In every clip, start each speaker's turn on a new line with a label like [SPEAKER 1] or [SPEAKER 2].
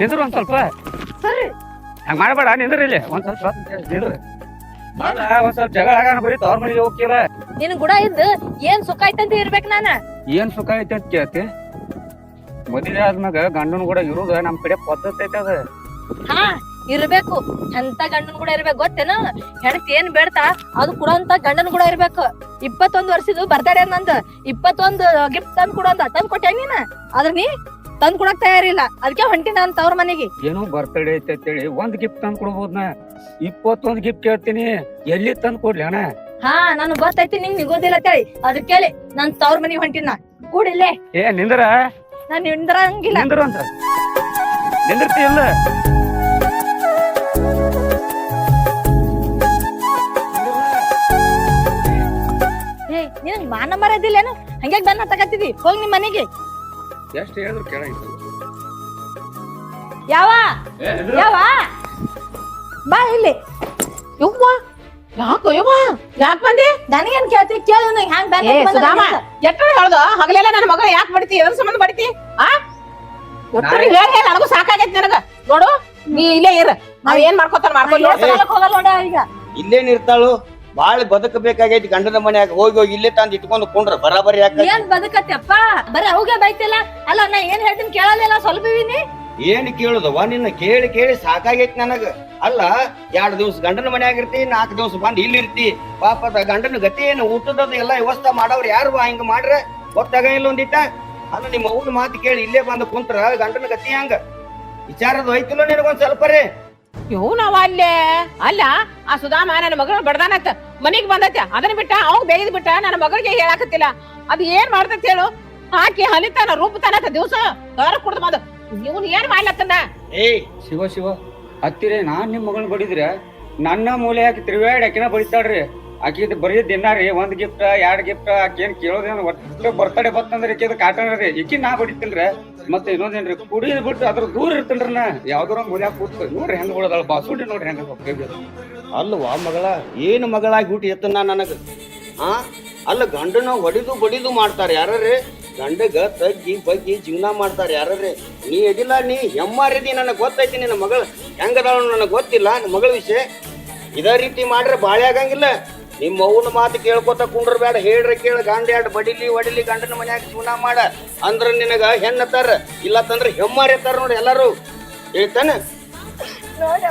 [SPEAKER 1] ನಿಂದ್ರು ಒಂದ್ ಸ್ವಲ್ಪ. ಹಂಗ ಮಾಡಬೇಡ ನಿಂದ್ರ ಇಲ್ಲಿ. ಒಂದ್ ಸ್ವಲ್ಪ ನಿಂದ್ರ. ಒಂದ್ ಸ್ವಲ್ಪ ಜಗಳ ಆಗಾನ ಬರೀ ತವ್ರ ಮನೆಗೆ ಹೋಗ್ತೀರ?
[SPEAKER 2] ನಿನ್ ಗುಡ ಇದ್ದು ಏನ್ ಸುಖ ಐತಂತ ಇರ್ಬೇಕು ನಾನ?
[SPEAKER 1] ಏನ್ ಸುಖ ಐತೆ ಅಂತ ಕೇಳ್ತಿ? ಮದುವೆ ಆದ್ಮ್ಯಾಗ ಗಂಡನ ಕೂಡ ಇರೋದ ನಮ್ ಕಡೆ ಪದ್ಧತಿ ಐತೆ ಅದ.
[SPEAKER 2] ಹಾ ಇರ್ಬೇಕು. ಎಂತ ಗಂಡನ್ ಕೂಡ ಇರ್ಬೇಕು ಗೊತ್ತೇನ? ಹೆಣ್ತಿ ಏನ್ ಬೇಡ್ತಾ ಅದು ಕೊಡೋಂತ ಗಂಡನ್ ಕೂಡ ಇರ್ಬೇಕು. ಇಪ್ಪತ್ತೊಂದ್ ವರ್ಷದ್ದು ಬರ್ತಡೇ ನಂದ. ಇಪ್ಪತ್ತೊಂದ್ ಗಿಫ್ಟ್ ತಂದ್ ಕೊಡೋಂತ ತಂದ್ ಕೊಟ್ಟೆ ನೀನ. ಅದ್ರ ನೀ ತಂದ್ ಕೊಡಕ್ ತಯಾರಿಲ್ಲ. ಅದಕ್ಕೆ ಹೊಂಟಿ ನಾನ್ ತವ್ರ ಮನೆಗೆ.
[SPEAKER 1] ಏನೋ ಬರ್ತಡೇ ಐತೆ ಅಂತೇಳಿ ಒಂದ್ ಗಿಫ್ಟ್ ತಂದ್ ಕೊಡ್ಬೋದ್ ನಾ ಇಪ್ಪತ್ತೊಂದ್ ಗಿಫ್ಟ್ ಕೇಳ್ತೀನಿ. ಎಲ್ಲಿ ತಂದ್ ಕೊಡ್ಲಿ ಅಣ್ಣ?
[SPEAKER 2] ಹಾ ನಾನು ಗೊತ್ತೈತಿ ನಿಂಗ್ ನಿಗೋದಿಲ್ಲ ಅಂತೇಳಿ. ಅದಕ್ಕೆ ಕೇಳಿ ನಾನ್ ತವ್ರ ಮನೆಗೆ ಹೊಂಟಿನ ಕೂಡಿಲ್ಲೇ.
[SPEAKER 1] ಏ ನಿಂದ್ರ?
[SPEAKER 2] ನಾನ್ ನಿಂದ್ರಂಗಿಲ್ಲ.
[SPEAKER 1] ನಿಂದ್ರ ಅಂತ. ನಿಂದಿರ್ತಿ ಇಲ್ಲ
[SPEAKER 2] ಏ ನಿನಗ್ ಮಾನ ಮರದಿಲ್ಲೇನು ಹಂಗ್ಯಾಕ್ ಬನ್ನ ತಗತ್ತಿದಿ ಹೋಗ್ ನಿಮ್ ಮನೆಗೆ.
[SPEAKER 1] ಎಷ್ಟ್ ಹೇಳಿದ್ರು ಕೇಳಂಗಿಲ್ಲ
[SPEAKER 2] ಯಾವ? ಯಾವ? ಬಾ ಇಲ್ಲಿ.
[SPEAKER 3] ಯವ್ವ ಯಾಕೋ ಯವ್ವ ಯಾಕೆ ಬಂದಿ?
[SPEAKER 2] ನನಗೇನ್ ಕೇಳ್ತಿ? ಕೇಳು ಹ್ಯಾಂಗ ಹ್ಯಾಂಗ್
[SPEAKER 3] ಏ ಸುಧಾಮ ಎಟ್ಟ ಹೇಳ್ದ? ಹಗಲೆಲ್ಲ ನನ್ನ ಮಗ ಯಾಕೆ ಬಡಿತಿ? ಎದ್ರ ಸಂಬಂಧ ಬಡಿತಿ? ಆ? ಎಟ್ಟ ಹೇಳಿ ಹೇಳಿ ನನಗೂ ಸಾಕಾಗೈತಿ ನನಗ. ನೋಡು ನೀ ಇಲ್ಲೇ ಇರ. ನಾವ್ ಏನ್ ಮಾಡ್ಕೊತಾರ ಮಾಡ್ಕೊಂಡು
[SPEAKER 2] ಹೋಗಲ್ಲ ನೋಡ ಈಗ.
[SPEAKER 4] ಇಲ್ಲೇನ್ ಇರ್ತಾಳು? ಬಾಳ ಬದುಕಬೇಕಾಗೈತಿ ಗಂಡನ ಮನ್ಯಾಗ ಹೋಗಿ ಹೋಗಿ ಇಲ್ಲೇ ತಂದ್ ಇಟ್ಕೊಂಡು ಕುಂಡ್ರ ಬರಾಬರಿ ಯಾಕ?
[SPEAKER 2] ಏನ್ ಬದುಕತ್ತಪ್ಪ? ಬರೀ ಅವಾಗೆ ಬೈತಿಲ್ಲ. ಅಲ್ಲ ನಾ ಏನ್ ಹೇಳ್ತೀನಿ ಕೇಳಲಿಲ್ಲ ಸ್ವಲ್ಪ
[SPEAKER 4] ಏನ್ ಕೇಳುದವ ನಿನ್ನ ಕೇಳಿ ಕೇಳಿ ಸಾಕಾಗೈತಿ ನನಗ. ಅಲ್ಲ ಎರಡ್ ದಿವ್ಸ ಗಂಡನ ಮನ್ಯಾಗ ಇರ್ತಿ ನಾಲ್ಕು ದಿವ್ಸ ಬಂದ್ ಇಲ್ಲಿ ಇರ್ತಿ. ಪಾಪದ ಗಂಡನ ಗತಿ ಏನು ಊಟದ ಎಲ್ಲ ವ್ಯವಸ್ಥೆ ಮಾಡವ್ರ ಯಾರು ಹಿಂಗ ಮಾಡ್ರ? ಗೊತ್ತಾಗ ಇಲ್ಲ ಒಂದಿಟ್ಟ. ಅಲ್ಲ ನಿಮ್ಮ ಅವ್ನ ಮಾತು ಕೇಳಿ ಇಲ್ಲೇ ಬಂದು ಕುಂತ್ರ ಗಂಡನ ಗತಿ ಹಂಗ? ವಿಚಾರದ ಹೋಯ್ತಿಲ್ಲ ನಿನಗೊಂದ್ ಸ್ವಲ್ಪ ರೀ.
[SPEAKER 3] ಇವ್ ನಾವ ಅಲ್ಲೇ? ಅಲ್ಲ, ಆ ಸುಧಾಮ ನನ್ನ ಮಗಳ ಬಡದಾನತ್ತ ಮನಿಗ್ ಬಂದೈತೆ. ಅದನ್ನ ಬಿಟ್ಟ ಅವ್ ಬೇಯದ್ ಬಿಟ್ಟ ನನ್ನ ಮಗಳಿಗೆ ಹೇಳಾಕತ್ತಿಲ್ಲ. ಅದ್ ಏನ್ ಮಾಡ್ತತ್ ಹೇಳು? ಹಾಕಿ ಹಲಿತಾನ ರೂಪತಾನತ್ತ ದಿವಸ ಹೊರ ಕುಡ್ದು ಬಂದ, ಇವ್ನ್ ಏನ್ ಮಾಡ್ಲತ್ತನ?
[SPEAKER 4] ಏಯ್,
[SPEAKER 1] ಶಿವ ಶಿವ, ಹತ್ತಿರ ನಾನ್ ನಿಮ್ ಮಗಳ್ ಬಡಿದ್ರೆ ನನ್ನ ಮೂಲೆ ಹಾಕಿ ತಿರುವಾಡಿ ಆಕಿನ ಬಡಿತಾಳ್ರಿ ಆಕಿದ್ ಬರೀ ದಿನ ರೀ, ಒಂದ್ ಗಿಫ್ಟ್ ಎರಡ್ ಗಿಫ್ಟ್ ಆಕಿ ಏನ್ ಕೇಳೋದೇನು ಒಟ್ಟು ಬರ್ತಡೆ ಬತ್ತಂದ್ರೆ ಈಕಿದ ಕಾಟನ್ ರೀ. ನಾ ಬಡಿತಿಲ್ರಿ ಮತ್ತೆ ಇನ್ನೊಂದೇನ್ರಿ ಕುಡಿದ್ ಬಿಟ್ಟು ಅದ್ರ ದೂರ ಇರ್ತೇನ್ರಿ ಯಾವ್ದಾರ ಮೂಲೆ ಕೂತ್ ನೋಡ್ರಿ ಹೆಂಗ್ ಹೊಳದಾಳ ಬಾಸುಂಡಿ ನೋಡ್ರಿ ಹೆಂಗ
[SPEAKER 4] ಅಲ್ವಾ ಮಗಳ? ಏನು ಮಗಳಾಗಿ ಹುಟ್ಟಿ ಎತ್ತನ ನನಗ? ಆ? ಅಲ್ಲ ಗಂಡನ ಹೊಡಿದು ಬಡಿದು ಮಾಡ್ತಾರೆ ಯಾರ್ರಿ? ಗಂಡಗ ತಗ್ಗಿ ಬಗ್ಗಿ ಜೀವನ ಮಾಡ್ತಾರೆ ಯಾರ್ರಿ? ನೀ ಎಡಿಲ್ಲ ನೀ ಎಮ್ಮಾರಿದಿ ನನಗೆ ಗೊತ್ತೈತಿ ನಿನ್ನ ಮಗಳು. ಹೆಂಗದಾಳ ನನಗೆ ಗೊತ್ತಿಲ್ಲ ನಿನ್ನ ಮಗಳ ವಿಷಯ. ಇದೇ ರೀತಿ ಮಾಡ್ರೆ ಬಾಳೆ ಆಗಂಗಿಲ್ಲ ನಿಮ್ಮ ಅವನ ಮಾತು ಕೇಳ್ಕೊತ ಕುಂಡ್ರ ಬೇಡ ಹೇಳ್ರಿ ಕೇಳ ಗಂಡ ಎರಡು ಬಡಿಲಿ ಒಡಿಲಿ ಗಂಡನ ಮನ್ಯಾಗ ಜೀವನ ಮಾಡ. ಅಂದ್ರ ನಿನಗ ತರ ಇಲ್ಲ ತಂದ್ರ ಹೆಮ್ಮಾರಿತಾರ ನೋಡಿ ಎಲ್ಲಾರು. ಹೇಳ್ತಾನೆ?
[SPEAKER 2] ನೋಡು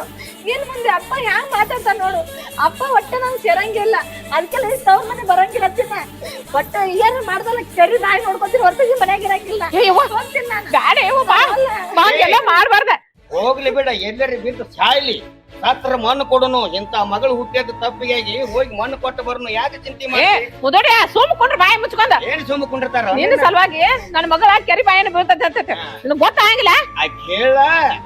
[SPEAKER 2] ಏನ್ ಮುಂದೆ ಅಪ್ಪ ಹ್ಯಾಂಗ್ ಮಾತಾಡ್ತಾನ ನೋಡು. ಅಪ್ಪ ಒಟ್ಟ ನಂಗೆ ಸೇರಂಗಿಲ್ಲ. ಅದಕ್ಕೆಲ್ಲ ತವ್ರ ಮನೆ ಬರಂಗಿಲ್ಲ ತಿನ್ನ ಒಟ್ಟ ಏನ್ ಮಾಡ್ದಲ್ಲ ಕೆರಿ ನಾಯಿ ನೋಡ್ಕೊತೀನಿ ಹೊರತಾಗಿ ಮನ್ಯಾಗ ಇರಂಗಿಲ್ಲ.
[SPEAKER 3] ಏ ಯವ್ವ,
[SPEAKER 2] ಹೋಗ್ತೀನಿ ನಾನು.
[SPEAKER 3] ಬ್ಯಾಡ ಮಾಡ್ಬಾರ್ದ.
[SPEAKER 4] ಹೋಗ್ಲಿ ಬಿಡ ಎಲ್ಲರಿ ಬಿದ್ದು ಸಾಯ್ಲಿ. ಸತ್ರ ಮಣ್ಣು ಕೊಡನು ಇಂತ ಮಗಳು ಹುಟ್ಟಿದ ತಪ್ಪಿಗಾಗಿ ಹೋಗಿ ಮಣ್ಣು ಕೊಟ್ಟು ಬರ್ನು ಯಾಕೆ ಚಿಂತೆ ಮಾಡಿ
[SPEAKER 3] ಮುದೋಡಿ ಸುಮ್ ಕೊಂಡ್ರೆ ಬಾಯಿ ಮುಚ್ಕೊಂಡ.
[SPEAKER 4] ಏನ್ ಸುಮ್ ಕೊಂಡಿರ್ತಾರ?
[SPEAKER 3] ನಿನ್ನ ಸಲುವಾಗಿ ನನ್ನ ಮಗಳ ಕೆರಿ ಬಾಯನ್ನು ಅಂತ ನಿನಗ್ ಗೊತ್ತಾಗಿಲ್ಲ
[SPEAKER 4] ಆಕೆ ಹೇಳ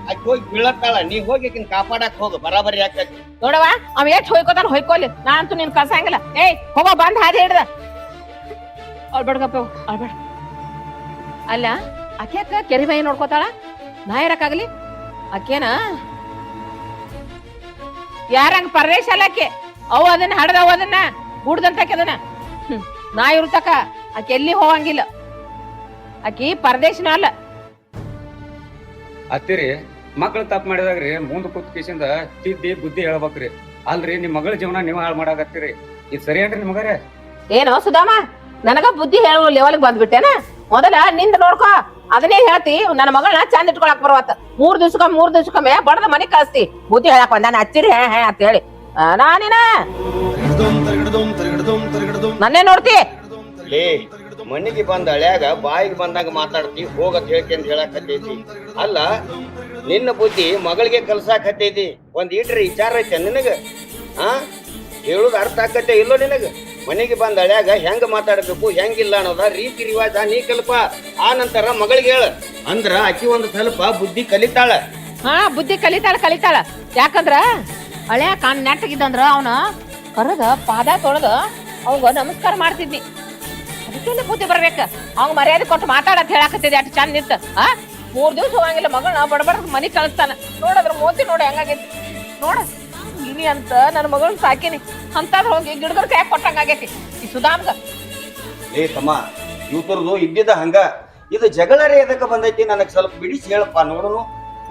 [SPEAKER 4] ಆಕಿ ಹೋಗಿ ಬೀಳತ್ತಾಳ. ನೀ ಹೋಗಿ ಆಕಿನ್ ಕಾಪಾಡಕ್ ಹೋಗು ಬರಾಬರಿ ಯಾಕತಿ
[SPEAKER 3] ನೋಡವ ಅವ ಎಷ್ಟ್ ಹೋಯ್ಕೋತಾನ ಹೋಯ್ಕೋಲಿ. ನಾನಂತೂ ನಿನ್ ಕಳ್ಸಂಗಿಲ್ಲ ಏಯ್ ಹೋಗ ಬಂದ್ ಹಾದಿ ಹಿಡ್ದ. ಅಳ್ಬೇಡ್ಗಪ್ಪ ಅಳ್ಬೇಡ ಅಲ್ಲ ಆಕ್ಯಾಕ ಕೆರಿ ಬಾಯಿ ನೋಡ್ಕೋತಾಳ? ನಾ ಇರಕ್ಕಾಗಲಿ ಆಕೇನ? ಯಾರಂಗ ಪರದೇಶ ಅಲ್ಲ ಆಕೆ ಅವು ಅದನ್ನ ಹಡದವ ಅದನ್ನ ಗುಡ್ದಂತ ಅದನ್ನ. ಹ್ಮ್ ನಾ ಇರ್ತಕ ಆಕೆ ಎಲ್ಲಿ ಹೋಗಂಗಿಲ್ಲ. ಆಕಿ ಪರದೇಶನ ಅಲ್ಲ.
[SPEAKER 1] ಅತ್ತಿರಿ ಮಕ್ಳು ತಪ್ಪು ಮಾಡಿದಾಗ್ರಿ ಮುಂದ್ ಕೂತ್ ಕಿಸಿಂದ ತಿದ್ದಿ ಬುದ್ಧಿ ಹೇಳ್ಬೇಕ್ರಿ. ಅಲ್ರಿ ನಿಮ್ ಮಗಳ ಜೀವನ ನೀವ್ ಹಾಳು ಮಾಡಾಕತ್ತೀರಿ. ಇದು ಸರಿ ಏನ್ರಿ ನಿಮಗಾರೆ?
[SPEAKER 3] ಏನೋ ಸುಧಾಮ ನನಗ ಬುದ್ಧಿ ಹೇಳುವ ಲೆವೆಲ್ಗೆ ಬಂದ್ಬಿಟ್ಟೇನ? ಮೊದಲ ನಿಂದ ನೋಡ್ಕೋ. ಅದನ್ನೇ ಹೇಳ್ತಿ, ನನ್ನ ಮಗಳನ್ನ ಚಂದ ಇಟ್ಕೊಳಕ್ ಬರುವತ್ತ. ಮೂರ್ ದಿವ್ಸಕ್ಕ ಮೂರ್ ದಿವ್ಸಕ್ಕೊಮ್ಮೆ ಬಡದ ಮನೆ ಕಳಿಸ್ತಿ. ಬುದ್ಧಿ ಹೇಳಕ್ ಬಂದ ಹಚ್ಚಿರಿ ಹೇ ಹೇ ಅಂತ ಹೇಳಿ. ನಾನಿನ? ನಾನೇನ ನೋಡ್ತಿ?
[SPEAKER 4] ಲೇ, ಮನೆಗೆ ಬಂದ ಹಳ್ಯಾಗ ಬಾಯಿಗೆ ಬಂದಾಗ ಮಾತಾಡ್ತಿ, ಹೋಗತ್ ಹೇಳ್ಕೊಂಡ್ ಹೇಳಕತ್ತೈತಿ. ಅಲ್ಲ, ನಿನ್ನ ಬುದ್ಧಿ ಮಗಳಿಗೆ ಕಲ್ಸಾಕತ್ತೈತಿ. ಒಂದ್ ಈಟ್ರಿ ವಿಚಾರ ಐತೆ ನಿನಗ, ಆ? ಹೇಳುದು ಅರ್ಥ ಆಗತ್ತೆ ಇಲ್ಲೋ ನಿನಗ? ಮನೆಗೆ ಬಂದ ಹಳ್ಯಾಗ ಹೆಂಗ ಮಾತಾಡ್ಬೇಕು, ಹೆಂಗಿಲ್ಲ ಅನ್ನೋದ ರೀತಿ ರಿವಾಜ ನೀ ಕಲ್ಪ. ಆ ನಂತರ ಮಗಳಿಗೆ ಹೇಳ. ಅಂದ್ರ ಆಕಿ ಒಂದು ಸ್ವಲ್ಪ ಬುದ್ಧಿ ಕಲಿತಾಳ.
[SPEAKER 3] ಹಾ, ಬುದ್ಧಿ ಕಲಿತಾಳ ಕಲಿತಾಳ. ಯಾಕಂದ್ರ ಹಳೆ ಕಾನ್ ನೆಟ್ಟಗಿದ್ದಂದ್ರ ಅವನ ಕರದ, ಪಾದ ತೊಳೆದ, ಅವಾಗ ನಮಸ್ಕಾರ ಮಾಡ್ತಿದ್ನಿ. ಅದಕ್ಕೆಲ್ಲ ಬುದ್ಧಿ ಬರ್ಬೇಕ. ಅವ್ನ ಮರ್ಯಾದೆ ಕೊಟ್ಟು ಮಾತಾಡತ್ ಹೇಳಾಕತ್ತಿದ್ದೆ, ಅಷ್ಟು ಚಂದ ನಿಂತ. ಆ, ಮೂರ್ ದಿವ್ಸ ಹೋಗಂಗಿಲ್ಲ, ಮಗಳನ್ನ ಬಡಬಡ ಮನಿ ಕಳಿಸ್ತಾನ. ನೋಡದ್ರ ಮೋತಿ ನೋಡಿ ಹೆಂಗಾಗೈತಿ. ನೋಡ. ಗಿನಿ ಅಂತ ನನ್ನ ಮಗಳನ್ನ ಸಾಕಿನಿ. ಅಂತಾದ್ರ ಹೋಗಿ ಗಿಡಗಳ ಕೈ ಕೊಟ್ಟಂಗಾಗೈತಿ ಈ ಸುಧಾಮ್ಗ.
[SPEAKER 4] ಏ ತಮ್ಮ ಇವತ್ತರದು ಇದ್ದಿದ್ದ ಹಂಗ. ಇದು ಜಗಳರೇ ಎದಕ್ಕೆ ಬಂದೈತಿ ನನಗೆ ಸ್ವಲ್ಪ ಬಿಡಿಸಿ ಹೇಳಪ್ಪ ನೋಡೋನು.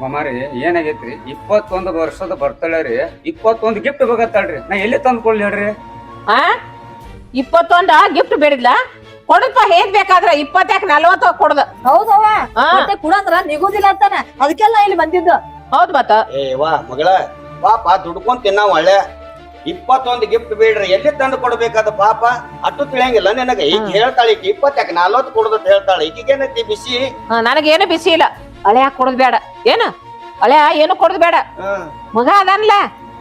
[SPEAKER 1] ಮಾಮಾರಿ ಏನಾಗೈತ್ರಿ? ಇಪ್ಪತ್ತೊಂದು ವರ್ಷದ ಬರ್ತಳೆ ರೀ. ಇಪ್ಪತ್ತೊಂದು ಗಿಫ್ಟ್ ಬೇಕತ್ತಾಳ್ರಿ ನಾ ಎಲ್ಲಿ ತಂದ್ಕೊಳ್ಳಿ ಕೊಡ್ಲಿ ಹೇಳ್ರಿ?
[SPEAKER 3] ಆ? ಇಪ್ಪತ್ತೊಂದ? ಗಿಫ್ಟ್ ಬೇಡಿದ್ಲ? ಕೊಡಪ್ಪ ಹೇಗ್ ಬೇಕಾದ್ರೆ? ಇಪ್ಪತ್ತಾಕ ನಲ್ವತ್ತ ಕೊಡದ.
[SPEAKER 2] ಹೌದವ
[SPEAKER 3] ಹಾ
[SPEAKER 2] ಮತ್ತೆ ಕುಡಂದ್ರ ನಿಗೋದಿಲ್ಲ ಅಂತಾನ. ಅದಕ್ಕೆಲ್ಲ ಇಲ್ಲಿ ಬಂದಿದ್ದು.
[SPEAKER 3] ಹೌದ್ ಮತ್ತ.
[SPEAKER 4] ಏ ವಾ ಮಗಳ. ಪಾಪ ದುಡ್ಕೊಂಡ್ ತಿನ್ನ ಒಳ್ಳೆ ಇಪ್ಪತ್ತೊಂದು ಗಿಫ್ಟ್ ಬೇಡ್ರಿ ಎಲ್ಲಿ ತಂದು ಕೊಡ್ಬೇಕಾದ ಪಾಪ? ಅಟ್ಟು ತಿಳಿಯಂಗಿಲ್ಲ ನಿನಗೆ. ಈಗ ಹೇಳ್ತಾಳೆ ಈಗ ಇಪ್ಪತ್ತಾಕ ನಲ್ವತ್ತು ಅಂತ ಹೇಳ್ತಾಳೆ. ಈಗೇನೈತಿ ಬಿಸಿ?
[SPEAKER 3] ಹಾ, ನನಗೇನು ಬಿಸಿ ಇಲ್ಲ. ಹಳೆಯ ಕೊಡದ್ ಬೇಡ. ಏನು? ಹಳೆ ಏನು ಕೊಡದ್ ಬೇಡ. ಮಗ ಅದನ್ಲ?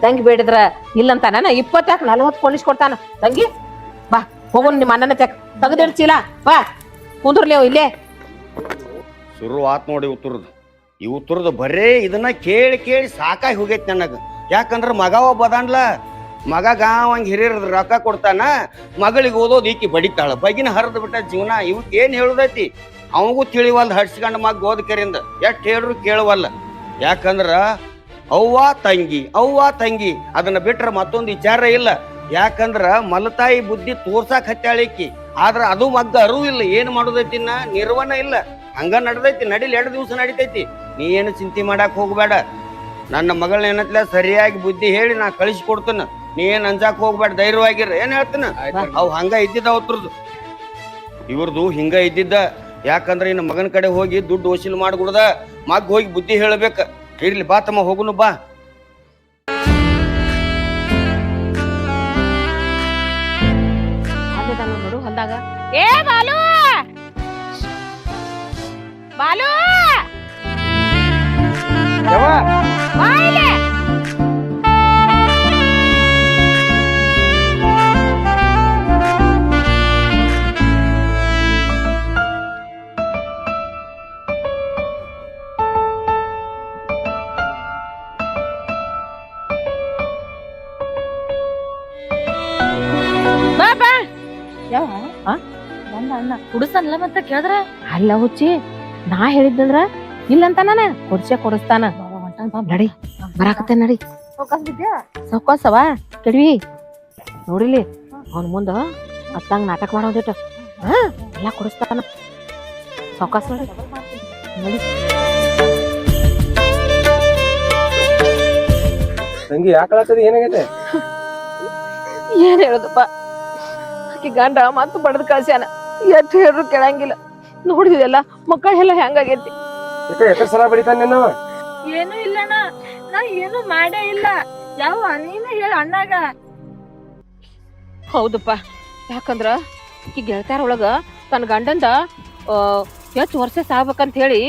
[SPEAKER 3] ತಂಗಿ ಬೇಡಿದ್ರ ಇಲ್ಲಂತ ನಾನು ಇಪ್ಪತ್ತಾಕ ನಲ್ವತ್ತು ಕೊಂಡಿಸ್ ಕೊಡ್ತಾನ. ತಂಗಿ ಬಾ ಹೋಗೋಣ ನಿಮ್ಮ ಅಣ್ಣನ ತೆಕ್ ತೆಗ್ದಿಡ್ಸಿಲ್ಲ ಬಾ ಕುಂದ್ರಲಿ ಅವ್ ಇಲ್ಲೇ.
[SPEAKER 4] ಶುರುವಾತ್ ಆತ್ ನೋಡಿ ಉತ್ತರದು. ಈ ತುರ್ದು ಬರೇ ಇದನ್ನ ಕೇಳಿ ಕೇಳಿ ಸಾಕಾಗಿ ಹೋಗೈತಿ ನನಗ. ಯಾಕಂದ್ರ ಮಗ ಒಬ್ಬ ಅದಾನ್ಲ, ಮಗ ಗಾವಂಗ್ ಹಿರಿಯರ ರೊಕ್ಕ ಕೊಡ್ತಾನ, ಮಗಳಿಗೆ ಓದೋದು ಈಕಿ ಬಡಿತಾಳ. ಬಗಿನ ಹರಿದು ಬಿಟ್ಟ ಜೀವನ ಇವಕ್ ಏನ್ ಹೇಳುದೈತಿ? ಅವಗೂ ತಿಳಿವಲ್ದ ಹಡ್ಸ್ಕೊಂಡು ಮಗ ಓದಕರಿಂದ ಎಷ್ಟು ಹೇಳ್ರು ಕೇಳುವಲ್ಲ. ಯಾಕಂದ್ರ ಅವ್ವ ತಂಗಿ ಅವ್ವ ತಂಗಿ, ಅದನ್ನ ಬಿಟ್ರ ಮತ್ತೊಂದು ವಿಚಾರ ಇಲ್ಲ. ಯಾಕಂದ್ರ ಮಲತಾಯಿ ಬುದ್ಧಿ ತೋರ್ಸಾಕ್ ಹತ್ತಾಳಿಕಿ ಆದ್ರ ಅದು ಮಗ್ಗ ಅರಿವು ಇಲ್ಲ. ಏನ್ ಮಾಡುದೈತಿನ್ನ ನಿರ್ವಹಣ ಇಲ್ಲ. ಹಂಗ ನಡ್ದೈತಿ. ನಡಿಲಿ ಎರಡು ದಿವಸ ನಡಿತೈತಿ. ನೀ ಏನು ಚಿಂತೆ ಮಾಡಕ್ ಹೋಗ್ಬೇಡ. ನನ್ನ ಮಗಳ ಏನತ್ಲ ಸರಿಯಾಗಿ ಬುದ್ಧಿ ಹೇಳಿ ನಾ ಕಳಿಸಿ ಕೊಡ್ತೇನೆ. ನೀ ಏನ್ ಅಂಜಾಕ್ ಹೋಗ್ಬೇಡ ಧೈರ್ಯವಾಗಿರ. ಏನ್ ಹೇಳ್ತೇನ? ಅವ್ ಹಂಗ ಇದ್ದಿದ್ದ ಅವತ್ರದ್ದು ಇವ್ರದ್ದು ಹಿಂಗ ಇದ್ದಿದ್ದ. ಯಾಕಂದ್ರೆ ಇನ್ನು ಮಗನ ಕಡೆ ಹೋಗಿ ದುಡ್ಡು ವಸೂಲು ಮಾಡ್ಬಿಡ್ದ ಮಗ್ ಹೋಗಿ ಬುದ್ಧಿ ಹೇಳ್ಬೇಕ. ಇರ್ಲಿ ಬಾ ತಮ್ಮ ಹೋಗುನು ಬಾ.
[SPEAKER 3] ನೋಡು ಹೊಲ್ದಾಗ. ಏ ಬಾಲು! ಬಾಲು!
[SPEAKER 2] ಯಾವ? ಬಂದ ಅಣ್ಣ. ಕುಡಿಸಲ್ಲ ಮತ್ತೆ ಕೇಳಿದ್ರ?
[SPEAKER 3] ಅಲ್ಲ ಹುಚ್ಚಿ ನಾ ಹೇಳಿದ್ದಂದ್ರ ಇಲ್ಲಂತ ನಾನು ಕೊಡ್ಸೇ ಕೊಡಿಸ್ತಾನ. ನಡಿ ಬರಾಕತ್ತೆ ನಡಿ. ಸೌಕಾಸವ? ಕೆಡವಿ ನೋಡಿಲಿ ಅವನ ಮುಂದ ಅತ್ತಂಗ ನಾಟಕ ಮಾಡೋದಿಟ್ಟು. ಹಾ ಎಲ್ಲ ಕೊಡಿಸ್ತಾನ. ಸೌಕಾಸ ನೋಡಿ. ನಡಿ.
[SPEAKER 5] ತಂಗಿ ಯಾಕಳತ್ತದ ಏನಾಗೈತೆ?
[SPEAKER 3] ಏನ್ ಹೇಳುದಪ್ಪ? ಆಕಿ ಗಂಡ ಮತ್ತು ಬಡದ್ ಕಳ್ಸ್ಯಾನ ಎಷ್ಟ್ ಹೇಳ್ರು ಕೇಳಂಗಿಲ್ಲ. ನೋಡಿದಿಲ್ಲ ಮಕ್ಕಳೆಲ್ಲ ಹೆಂಗಾಗೈತಿ?
[SPEAKER 5] ಯಾಕ ಎಕಡೆ ಸಲ ಬಡಿತಾನ
[SPEAKER 2] ಏನು ಇಲ್ಲಣ್ಣ. ನಾ ಏನು ಮಾಡೇ ಇಲ್ಲ. ಯಾವ ನೀನು ಹೇಳ ಅಣ್ಣಾಗ.
[SPEAKER 3] ಹೌದಪ್ಪ. ಯಾಕಂದ್ರ ಈ ಗೆಳತ್ಯಾರ ಒಳಗ ತನ್ನ ಗಂಡಂದ ಹೆಚ್ಚು ಎಷ್ಟ್ ವರ್ಷ ಸಾಗ್ಬೇಕಂತ ಹೇಳಿ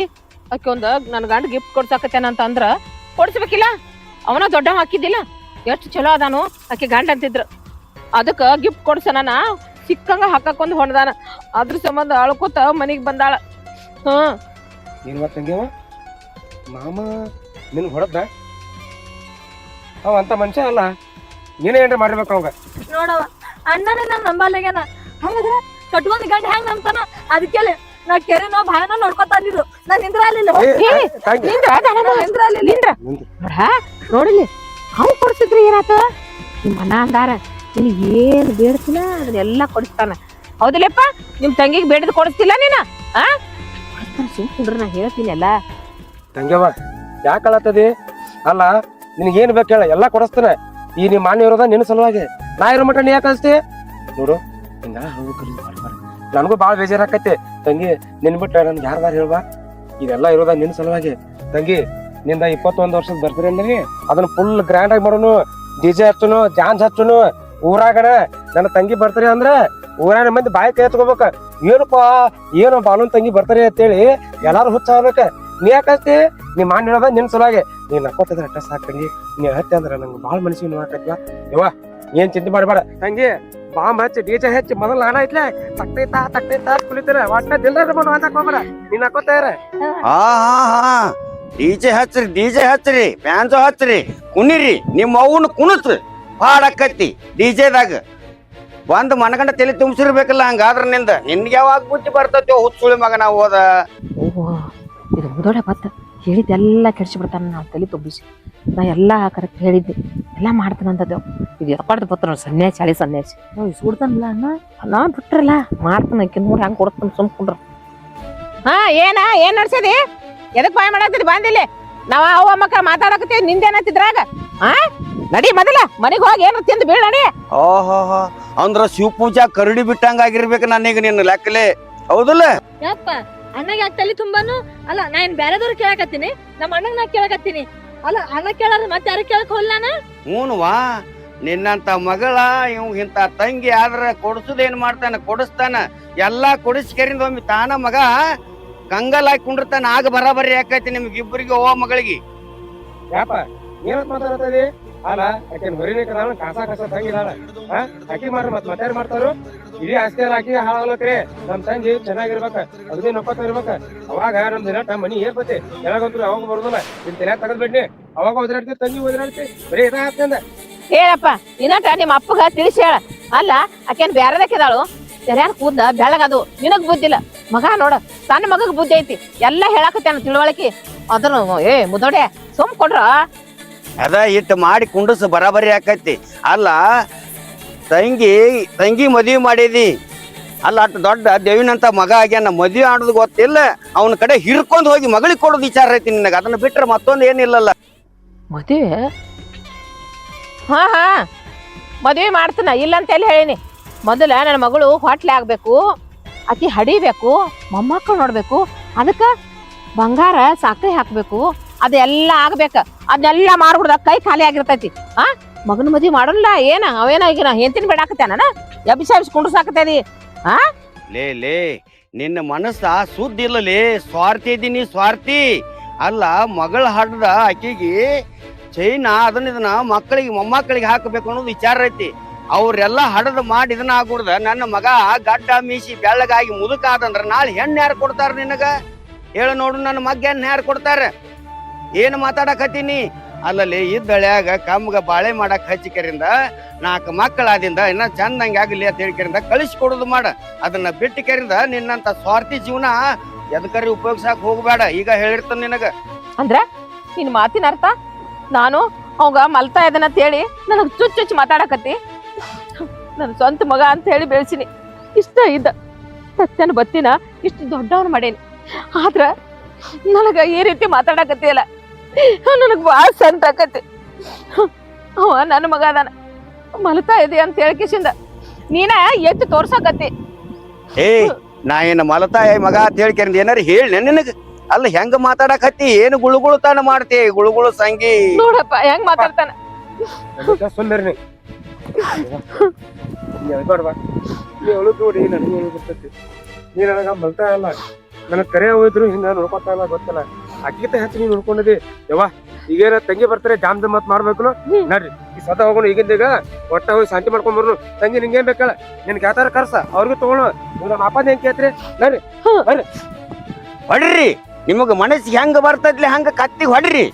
[SPEAKER 3] ಆಕೆ ಒಂದ ನನ್ನ ಗಂಡ ಗಿಫ್ಟ್ ಕೊಡ್ಸಾಕತ್ತೇನ ಅಂತ ಅಂದ್ರ ಕೊಡ್ಸ್ಬೇಕಿಲ್ಲ. ಅವನ ದೊಡ್ಡ ಹಾಕಿದ್ದಿಲ್ಲ. ಎಷ್ಟು ಚಲೋ ಅದಾನು ಆಕೆ ಗಂಡ ಅಂತಿದ್ರು. ಅದಕ್ಕ ಗಿಫ್ಟ್ ಕೊಡ್ಸನ ಸಿಕ್ಕಂಗ ಹಾಕಕ್ಕೊಂದು ಹೊಣದಾನ ಅದ್ರ ಸಂಬಂಧ ಅಳ್ಕೋತ ಮನಿಗ್ ಬಂದಾಳ. ಹ್ಮ್.
[SPEAKER 5] ಏನ್ ಮತ್ತ ತಂಗಿಯವ ಮಾಮ ನಿನ್ ಹೊಡದ್ದ ಅವ ಅಂತ ಮನುಷ್ಯ ಅಲ್ಲ. ನೀನೇ ಏನ್ರ ಮಾಡಿರ್ಬೇಕು ಅವಾಗ.
[SPEAKER 2] ನೋಡವ ಅಣ್ಣನೇ ನಾನ್ ನಂಬಲ್ಲಾಗ್ಯಾನ ಹಂಗಂದ್ರ ಕಟ್ಕೊಂಡ್ ಗಂಡ ಹೆಂಗ್ ನಂಬ್ತಾನ? ಅದಕ್ಕೆ ನಾ ಕೆರೆನೋ ಬಾಯನೋ ನೋಡ್ಕೊತಾ ಇದ್ದಿದ್ದು. ನಾ ನಿಂದ್ರ ಅಲ್ಲಿಲ್ಲ.
[SPEAKER 5] ಏ, ತಂಗಿ
[SPEAKER 3] ನಿಂದ್ರ
[SPEAKER 2] ಅಲ್ಲಿಲ್ಲ.
[SPEAKER 3] ನಿಂದ್ರ.
[SPEAKER 5] ನಿಂದ್ರು.
[SPEAKER 3] ನೋಡಿಲಿ ಅವ್ನ್ ಕೊಡ್ಸಿದ್ರಿ ಏನಾತ ನಿಮ್ ಅಣ್ಣ ಅಂದಾರ ನಿನಗ್ ಏನ್ ಬೇಡ್ತಿನ ಅದನ್ನೆಲ್ಲ ಕೊಡಿಸ್ತಾನ. ಹೌದಿಲ್ಲಪ್ಪ ನಿಮ್ ತಂಗಿಗೆ ಬೇಡದ್ ಕೊಡಿಸ್ತಿಲ್ಲ ನೀನ ಆ? ಕೊಡಿಸ್ತಾನ ಸುಮ್ ಕುಂಡ್ರ ನಾ ಹೇಳ್ತೀನಿ ಎಲ್ಲ
[SPEAKER 5] ತಂಗ್ಯವ ಯಾಕೆ ಅಳತ್ತದಿ ಅಲ್ಲ, ನಿನಗೇನು ಬೇಕು ಹೇಳ, ಎಲ್ಲ ಕೊಡಿಸ್ತಾನೆ. ಈ ನಿಮ್ಮ ಮಾನ್ಯ ಇರೋದ ನಿನ್ನ ಸಲುವಾಗಿ. ನಾ ಇರೋ ಮಟ್ಟ ನೀ ಯಾಕೆ ಕಳಿಸ್ತಿ? ನೋಡು, ಹಿಂಗ ಹೋಗ್ಬೇಕ್ರಿ ನನಗೂ ಭಾಳ ಬೇಜಾರಾಕೈತಿ ತಂಗಿ, ನಿನ್ ಬಿಟ್ಟು ನನ್ಗೆ ಯಾರ್ದಾರು ಹೇಳ್ಬಾ? ಇದೆಲ್ಲ ಇರೋದ ನಿನ್ನ ಸಲುವಾಗಿ. ತಂಗಿ, ನಿಂದ ಇಪ್ಪತ್ತೊಂದು ವರ್ಷದ ಬರ್ತೀರಿ ಅಂದ್ರೆ, ಅದನ್ನ ಫುಲ್ ಗ್ರ್ಯಾಂಡ್ ಆಗಿ ಮಾಡೋನು. ಡಿಜೆ ಹಚ್ಚುನು ಜಾನ್ಸ್ ಹಚ್ಚುನು ಊರಾಗಣ ನನ್ನ ತಂಗಿ ಬರ್ತಾರೆ ಅಂದ್ರೆ ಊರಾಗ ಮಂದಿ ಬಾಯಿ ಕೈ ಎತ್ಕೋಬೇಕು. ಏನಪ್ಪ, ಏನು ಬಾಲೂನ್ ತಂಗಿ ಬರ್ತಾರೆ ಅಂತೇಳಿ ಎಲ್ಲಾರು ಹುಚ್ಚ ಆಗ್ಬೇಕ ನೀ ಯಾಕಂತಿ? ನೀ ಮಾಡಿ ಹೇಳೋದ ನಿನ್ ಸಲುವಾಗಿ. ನೀನ್ ನಕ್ಕೋತಿದ್ರೆ ಅಟ್ಟ ಸಾಕ್ ತಂಗಿ ನೀ ಹತ್ತಿ ಅಂದ್ರೆ ನಂಗೆ ಭಾಳ ಮನಸ್ಸಿಗೆ ಹಾಕತ್ವಾ ಯವ್ವ ಏನ್ ಚಿಂತೆ ಮಾಡಬೇಡ. ತಂಗಿ ಬಾಂಬ್ ಹಚ್ಚಿ ಡಿಜೆ ಹಚ್ಚಿ ಮೊದಲು ನಾನು ಐತ್ಲೆ ತಟ್ಟೈತಾ ತಟ್ಟೈತಾ ಕುಳಿತೀರ. ಒಟ್ಟ ದಿಲ್ರ ಬಂದು ಅಂತ ಹೋಗ್ಬೇಡ. ನೀನ್ ಹಾಕೋತಾರ
[SPEAKER 4] ಹಾ ಹಾ. ಹಾ ಡಿಜೆ ಹಚ್ಚ್ರಿ ಡಿಜೆ ಹಚ್ಚ್ರಿ ಫ್ಯಾನ್ಸು ಹಚ್ಚ್ರಿ ಕುಣಿರಿ ನಿಮ್ಮ ಅವ್ವನ ಕುಣಿಸ್ ಹಾಡಕ್ಕತ್ತಿ ಡಿಜೆದಾಗ ಒಂದ್ ಮನಗಂಡ ತಲೆ ತುಂಬಿಸಿರ್ಬೇಕಲ್ಲ ಹಂಗಾದ್ರ ನಿಂದ ನಿನ್ಗೆ ಯಾವಾಗ ಬುದ್ಧಿ ಬರ್ತೈತಿ ಹುಚ್ಚುಳಿ ಮಗನ
[SPEAKER 3] ಓಹೋ ಇದು ಮುದೋಡೆ ಬತ್ತ ಹೇಳಿದ್ದೆಲ್ಲ ಕೆಡಿಸಿಬಿಡ್ತಾನೆ ನಾನು ನಾವು ತಲೆ ತುಂಬಿಸಿ. ನಾ ಎಲ್ಲ ಕರೆಕ್ಟ್ ಹೇಳಿದ್ದೆ. ಎಲ್ಲ ಮಾಡ್ತಾನಂತದ್ದು. ಇದು ಎಪ್ಪಾಡ್ದು ಬತ್ತ ನೋಡಿ ಸನ್ಯಾಸಿ ಹಳಿ ಸನ್ಯಾಸಿ.
[SPEAKER 2] ಸುಡ್ತಾನಲ್ಲ ಅಣ್ಣ?
[SPEAKER 3] ನಾ ಬಿಟ್ರಲ್ಲ ಮಾಡ್ತಾನೆ ಅಕ್ಕಿ ನೋಡಿ ಹಂಗೆ ಕೊಡ್ತಾನೆ ಸುಮ್ ಕುಂಡ್ರ. ಹಾ ಏನ ಏನ್ ನಡ್ಸದಿ? ಎದಕ್ ಬಾಯ್ ಮಾಡಾಕ್ತಿದ್ ಬಂದಿಲ್ಲ ನಾವು ಅವ್ವ ಮಕ್ಕ ಮಾತಾಡಕತ್ತೀವಿ ನಿಂದೇನತ್ತಿದ್ರಾಗ ಹಾ ನಡಿ ಮೊದಲ ಮನೆಗ್ ಹೋಗಿ ಏನು ತಿಂದು ಬೀಳ ನಡಿ.
[SPEAKER 4] ಓಹೋ ಅಂದ್ರ ಶಿವ ಪೂಜಾ ಕರಡಿ ಬಿಟ್ಟಂಗ ಆಗಿರ್ಬೇಕು ನನಗೆ ನಿನ್ನ ಲೆಕ್ಕಲೆ. ಹೌದಲ್ಲ?
[SPEAKER 2] ಯಪ್ಪ ಅಣ್ಣಗೆ ಯಾಕೆ ತಲೆ ತುಂಬಾನು ಅಲ್ಲ ನಾ ಏನ್ ಬೇರೆದವ್ರು ಕೇಳಕತ್ತೀನಿ? ನಮ್ಮ ಅಣ್ಣಗ್ ನಾ ಕೇಳಕತ್ತೀನಿ. ಅಲ್ಲ ಅಣ್ಣ ಕೇಳಾರ ಮತ್ತೆ ಯಾರು ಕೇಳಕ್ ಹೋಗ್ಲಾನ
[SPEAKER 4] ಹ್ಞೂನ್ವಾ ನಿನ್ನಂತ ಮಗಳ ಇವ್ ಇಂತ ತಂಗಿ ಆದ್ರ ಕೊಡ್ಸುದೇನ್ ಮಾಡ್ತಾನ ಕೊಡಿಸ್ತಾನ? ಎಲ್ಲಾ ಕೊಡಿಸ್ಕರಿಂದ ಒಮ್ಮೆ ತಾನ ಮಗ ಕಂಗಲ್ ಹಾಕಿ ಕುಂಡಿರ್ತಾನ ಆಗ ಬರಾಬರಿ ಯಾಕೈತಿ ನಿಮ್ಗಿಬ್ಬರಿಗೆ ಓ ಮಗಳಿಗೆ.
[SPEAKER 5] ಯಾಪ ಏನಂತ ಅಲ್ಲ ಆಕೆ ಮರಿನೇ ಕದಾಳ ಕಾಸ ಕಾಸ ತಂಗಿದಾಳ ಆಕಿ ಮಾಡ್ರಿ ಮತ್ತೆ ಮತ್ತೆ ಮಾಡ್ತಾರು? ಇಡೀ ಆಸ್ತಿ ಎಲ್ಲ ಆಕಿ ಹಾಳಾಗ್ಲತ್ರಿ ನಮ್ ತಂಗಿ ಚೆನ್ನಾಗಿರ್ಬೇಕ ಅದೇ ನೊಪ್ಪತ್ತ ಇರ್ಬೇಕ. ಅವಾಗ ನಮ್ ದಿನ ಮನಿ ಏರ್ಪತಿ ಯಾವಾಗಂತ್ರು ಅವಾಗ ಬರುದಿಲ್ಲ. ನಿನ್ ತಲೆ ತಗದ್ ಬಿಡ್ನಿ. ಅವಾಗ ಒದ್ರಾಡ್ತಿ ತಂಗಿ ಒದ್ರಾಡ್ತಿ. ಬರೀ ಇದ ಆಗ್ತಂದ
[SPEAKER 3] ಹೇಳಪ್ಪ ಇನ್ನಟ ನಿಮ್ಮ ಅಪ್ಪಗ ತಿಳಿಸಿ ಹೇಳ. ಅಲ್ಲ ಆಕೇನ್ ಬ್ಯಾರದಕ್ಕಿದಾಳು ತೆರ್ಯಾನ್ ಕೂದ ಬೆಳಗದು ನಿನಗ್ ಬುದ್ಧಿಲ್ಲ ಮಗ ನೋಡ ಸಣ್ಣ ಮಗಗ್ ಬುದ್ಧಿ ಐತಿ. ಎಲ್ಲಾ ಹೇಳಕತ್ತೇನ ತಿಳುವಳಿಕೆ. ಅದನ್ನ ಏ ಮುದೋಡೆ ಸುಮ್ ಕೊಡ್ರ.
[SPEAKER 4] ಅದ ಇಟ್ಟು ಮಾಡಿ ಕುಂಡಸ್ ಬರಾಬರಿ ಆಕೈತಿ. ಅಲ್ಲ ತಂಗಿ ತಂಗಿ ಮದುವೆ ಮಾಡಿದಿ. ಅಲ್ಲ, ಅಟ್ ದೊಡ್ಡ ದೇವಿನಂತ ಮಗ ಆಗ್ಯಾನ ಮದುವೆ ಆಡೋದು ಗೊತ್ತಿಲ್ಲ. ಅವನ ಕಡೆ ಹಿಡ್ಕೊಂಡು ಹೋಗಿ ಮಗಳಿಗೆ ಕೊಡೋದು ವಿಚಾರ ಐತಿ ನಿನಗ. ಅದನ್ನ ಬಿಟ್ರೆ ಮತ್ತೊಂದು ಏನಿಲ್ಲಲ್ಲ.
[SPEAKER 3] ಮದುವೆ? ಹಾ ಹಾ. ಮದುವೆ ಮಾಡ್ತಾನ, ಇಲ್ಲ ಅಂತ ಎಲ್ಲಿ ಹೇಳಿನಿ. ಮೊದಲ ನನ್ನ ಮಗಳು ಹೊಟ್ಲೆ ಆಗ್ಬೇಕು, ಆಕಿ ಹಡಿಬೇಕು, ಮೊಮ್ಮಕ್ಕಳು ನೋಡ್ಬೇಕು, ಅದಕ್ಕ ಬಂಗಾರ ಸಕ್ಕರೆ ಹಾಕ್ಬೇಕು, ಅದೆಲ್ಲ ಆಗ್ಬೇಕು. ಅದನ್ನೆಲ್ಲ ಮಾಡ್ಬಿಡ್ದ ಕೈ ಖಾಲಿ ಆಗಿರ್ತೈತಿ. ಆ ಮಗನ ಮದ್ವಿ ಮಾಡಲ್ಲ ಏನ? ಅವೇನ ಈಗ ನಾ ಹೆಂತಿನ ಬಿಡಾಕತ್ತೇನ ಎಬ್ಬಿಸಿ ಎಬ್ಬಿಸಿ ಹಾ
[SPEAKER 4] ಲೇ ಲೇ, ನಿನ್ನ ಮನಸ್ಸ ಸುದ್ದಿ ಇಲ್ಲ ಲೇ ಸ್ವಾರ್ಥಿ ಇದೀನಿ ಸ್ವಾರ್ಥಿ. ಅಲ್ಲ, ಮಗಳ ಹಡ್ದ ಆಕಿಗೆ ಚೈನ ಅದನ್ನ ಇದನ್ನ ಮಕ್ಕಳಿಗೆ, ಮೊಮ್ಮಕ್ಕಳಿಗೆ ಹಾಕಬೇಕು ಅನ್ನೋದು ವಿಚಾರ ಐತಿ. ಅವರೆಲ್ಲ ಹಡದ ಮಾಡಿ ಇದನ್ನ ಆಗ್ಬಿಡ್ದ ನನ್ನ ಮಗ ಗಡ್ಡ ಮೀಸಿ ಬೆಳ್ಳಗಾಗಿ ಮುದುಕ ಆದಂದ್ರ ನಾಳೆ ಹೆಣ್ಣು ಯಾರು ಕೊಡ್ತಾರ ನಿನಗ? ಹೇಳು ನೋಡು, ನನ್ನ ಮಗ ಹೆಣ್ಣು ಯಾರು ಕೊಡ್ತಾರ? ಏನು ಮಾತಾಡಕತ್ತೀನಿ? ಅಲ್ಲಲ್ಲಿ ಇದ್ದಳ್ಯಾಗ ಕಮ್ಗ ಬಾಳೆ ಮಾಡಕ್ ಹಚ್ಚಿಕರಿಂದ ನಾಲ್ಕು ಮಕ್ಕಳಾದಿಂದ ಇನ್ನ ಚಂದಂಗೆ ಆಗಲಿ ಅಂತ ಹೇಳಿಕರಿಂದ ಕಳಿಸಿ ಕೊಡುದು ಮಾಡ. ಅದನ್ನ ಬಿಟ್ಟು ಕೆರಿಂದ ನಿನ್ನಂತ ಸ್ವಾರ್ಥಿ ಜೀವನ ಎದಕರಿ ಉಪಯೋಗಿಸಕ್ ಹೋಗ್ಬೇಡ. ಈಗ ಹೇಳಿರ್ತಾನ ನಿನಗ.
[SPEAKER 3] ಅಂದ್ರ ನಿನ್ ಮಾತಿನ ಅರ್ಥ? ನಾನು ಅವಾಗ ಮಲ್ತಾ ಇದನ್ನ ಹೇಳಿ ನನಗ್ ಚುಚ್ ಚುಚ್ ಮಾತಾಡಕತ್ತಿ. ನನ್ನ ಸ್ವಂತ ಮಗ ಅಂತ ಹೇಳಿ ಬೆಳೆಸಿನಿ. ಇಷ್ಟ ಇದ್ದ ಸತ್ಯನ ಬತ್ತಿನ ಇಷ್ಟು ದೊಡ್ಡವನ್ ಮಾಡೇನಿ. ಆದ್ರ ನನಗ ಈ ರೀತಿ ಮಾತಾಡಕತ್ತಿಯಲ್ಲ. ನನಗ್ ಭಾಳ ಸಂತ ಆಕತಿ. ಅವ ನನ್ನ ಮಗ ಅದಾನ. ಮಲತಾ ಇದೆ ಅಂತ ಹೇಳ್ಕಿಸಿಂದ ನೀನ ಎತ್ತು ತೋರ್ಸಾಕತ್ತಿ.
[SPEAKER 4] ಏ ನಾ ಏನ ಏ ಮಗ ಅಂತ ಹೇಳಿಕರಿಂದ ಏನಾರ ಹೇಳಿ ನಿನಗೆ. ಅಲ್ಲ ಹೆಂಗ ಮಾತಾಡಕತ್ತಿ? ಏನು ಗುಳುಗುಳು ತಾನ ಮಾಡ್ತಿ? ಗುಳುಗುಳು ಸಂಗಿ.
[SPEAKER 3] ನೋಡಪ್ಪ ಹೆಂಗ್ ಮಾತಾಡ್ತಾನ?
[SPEAKER 5] ಸುಮ್ಮನೆ ನೀ. ಅಳ್ಬಾರ್ದ ನೀ ಅಳು ನೋಡಿ ನನಗೆ ಬರ್ತೈತಿ ನೀ ನನಗ ಮಲ್ತಾ ಇಲ್ಲ. ನನಗ್ ಕರೆ ಹೋದ್ರು ಹಿಂಗ ನೋಡ್ಕೊತಾ ಇಲ್ಲ ಗೊತ್ತಿಲ್ಲ. ಅಕ್ಕಿತ ಹೆಚ್ಚು ನೀವು ನೋಡ್ಕೊಂಡಿದಿ ಯವ್ವ ಈಗೇನ ತಂಗಿ ಬರ್ತಾರೆ ಜಾಮ್ ಜಮ್ ಮತ್ ಮಾಡ್ಬೇಕು ನಡ್ರಿ ಈ ಸದಾ ಹೋಗೋಣ ಈಗಿಂದೀಗ ಒಟ್ಟ ಹೋಗಿ ಶಾಂತಿ ಮಾಡ್ಕೊಂಡ್ ಬರ್ನು. ತಂಗಿ ನಿಂಗೇನ್ ಬೇಕಲ್ಲ ನಿನ್ ಕ್ಯಾತಾರ ಕರ್ಸ ಅವ್ರಿಗೂ ತಗೊಳ್ಳೋ ನಮ್ಮ ಅಪ್ಪ ಹೆಂಗ್ ಕೇಳ್ತ್ರಿ? ನಡ್ರಿ
[SPEAKER 4] ಹೊಡ್ರಿ ನಿಮಗ ಮನಸ್ಸಿಗೆ ಹೆಂಗ ಬರ್ತದ್ಲಿ ಹಂಗ ಕತ್ತಿಗೆ ಹೊಡ್ರಿ.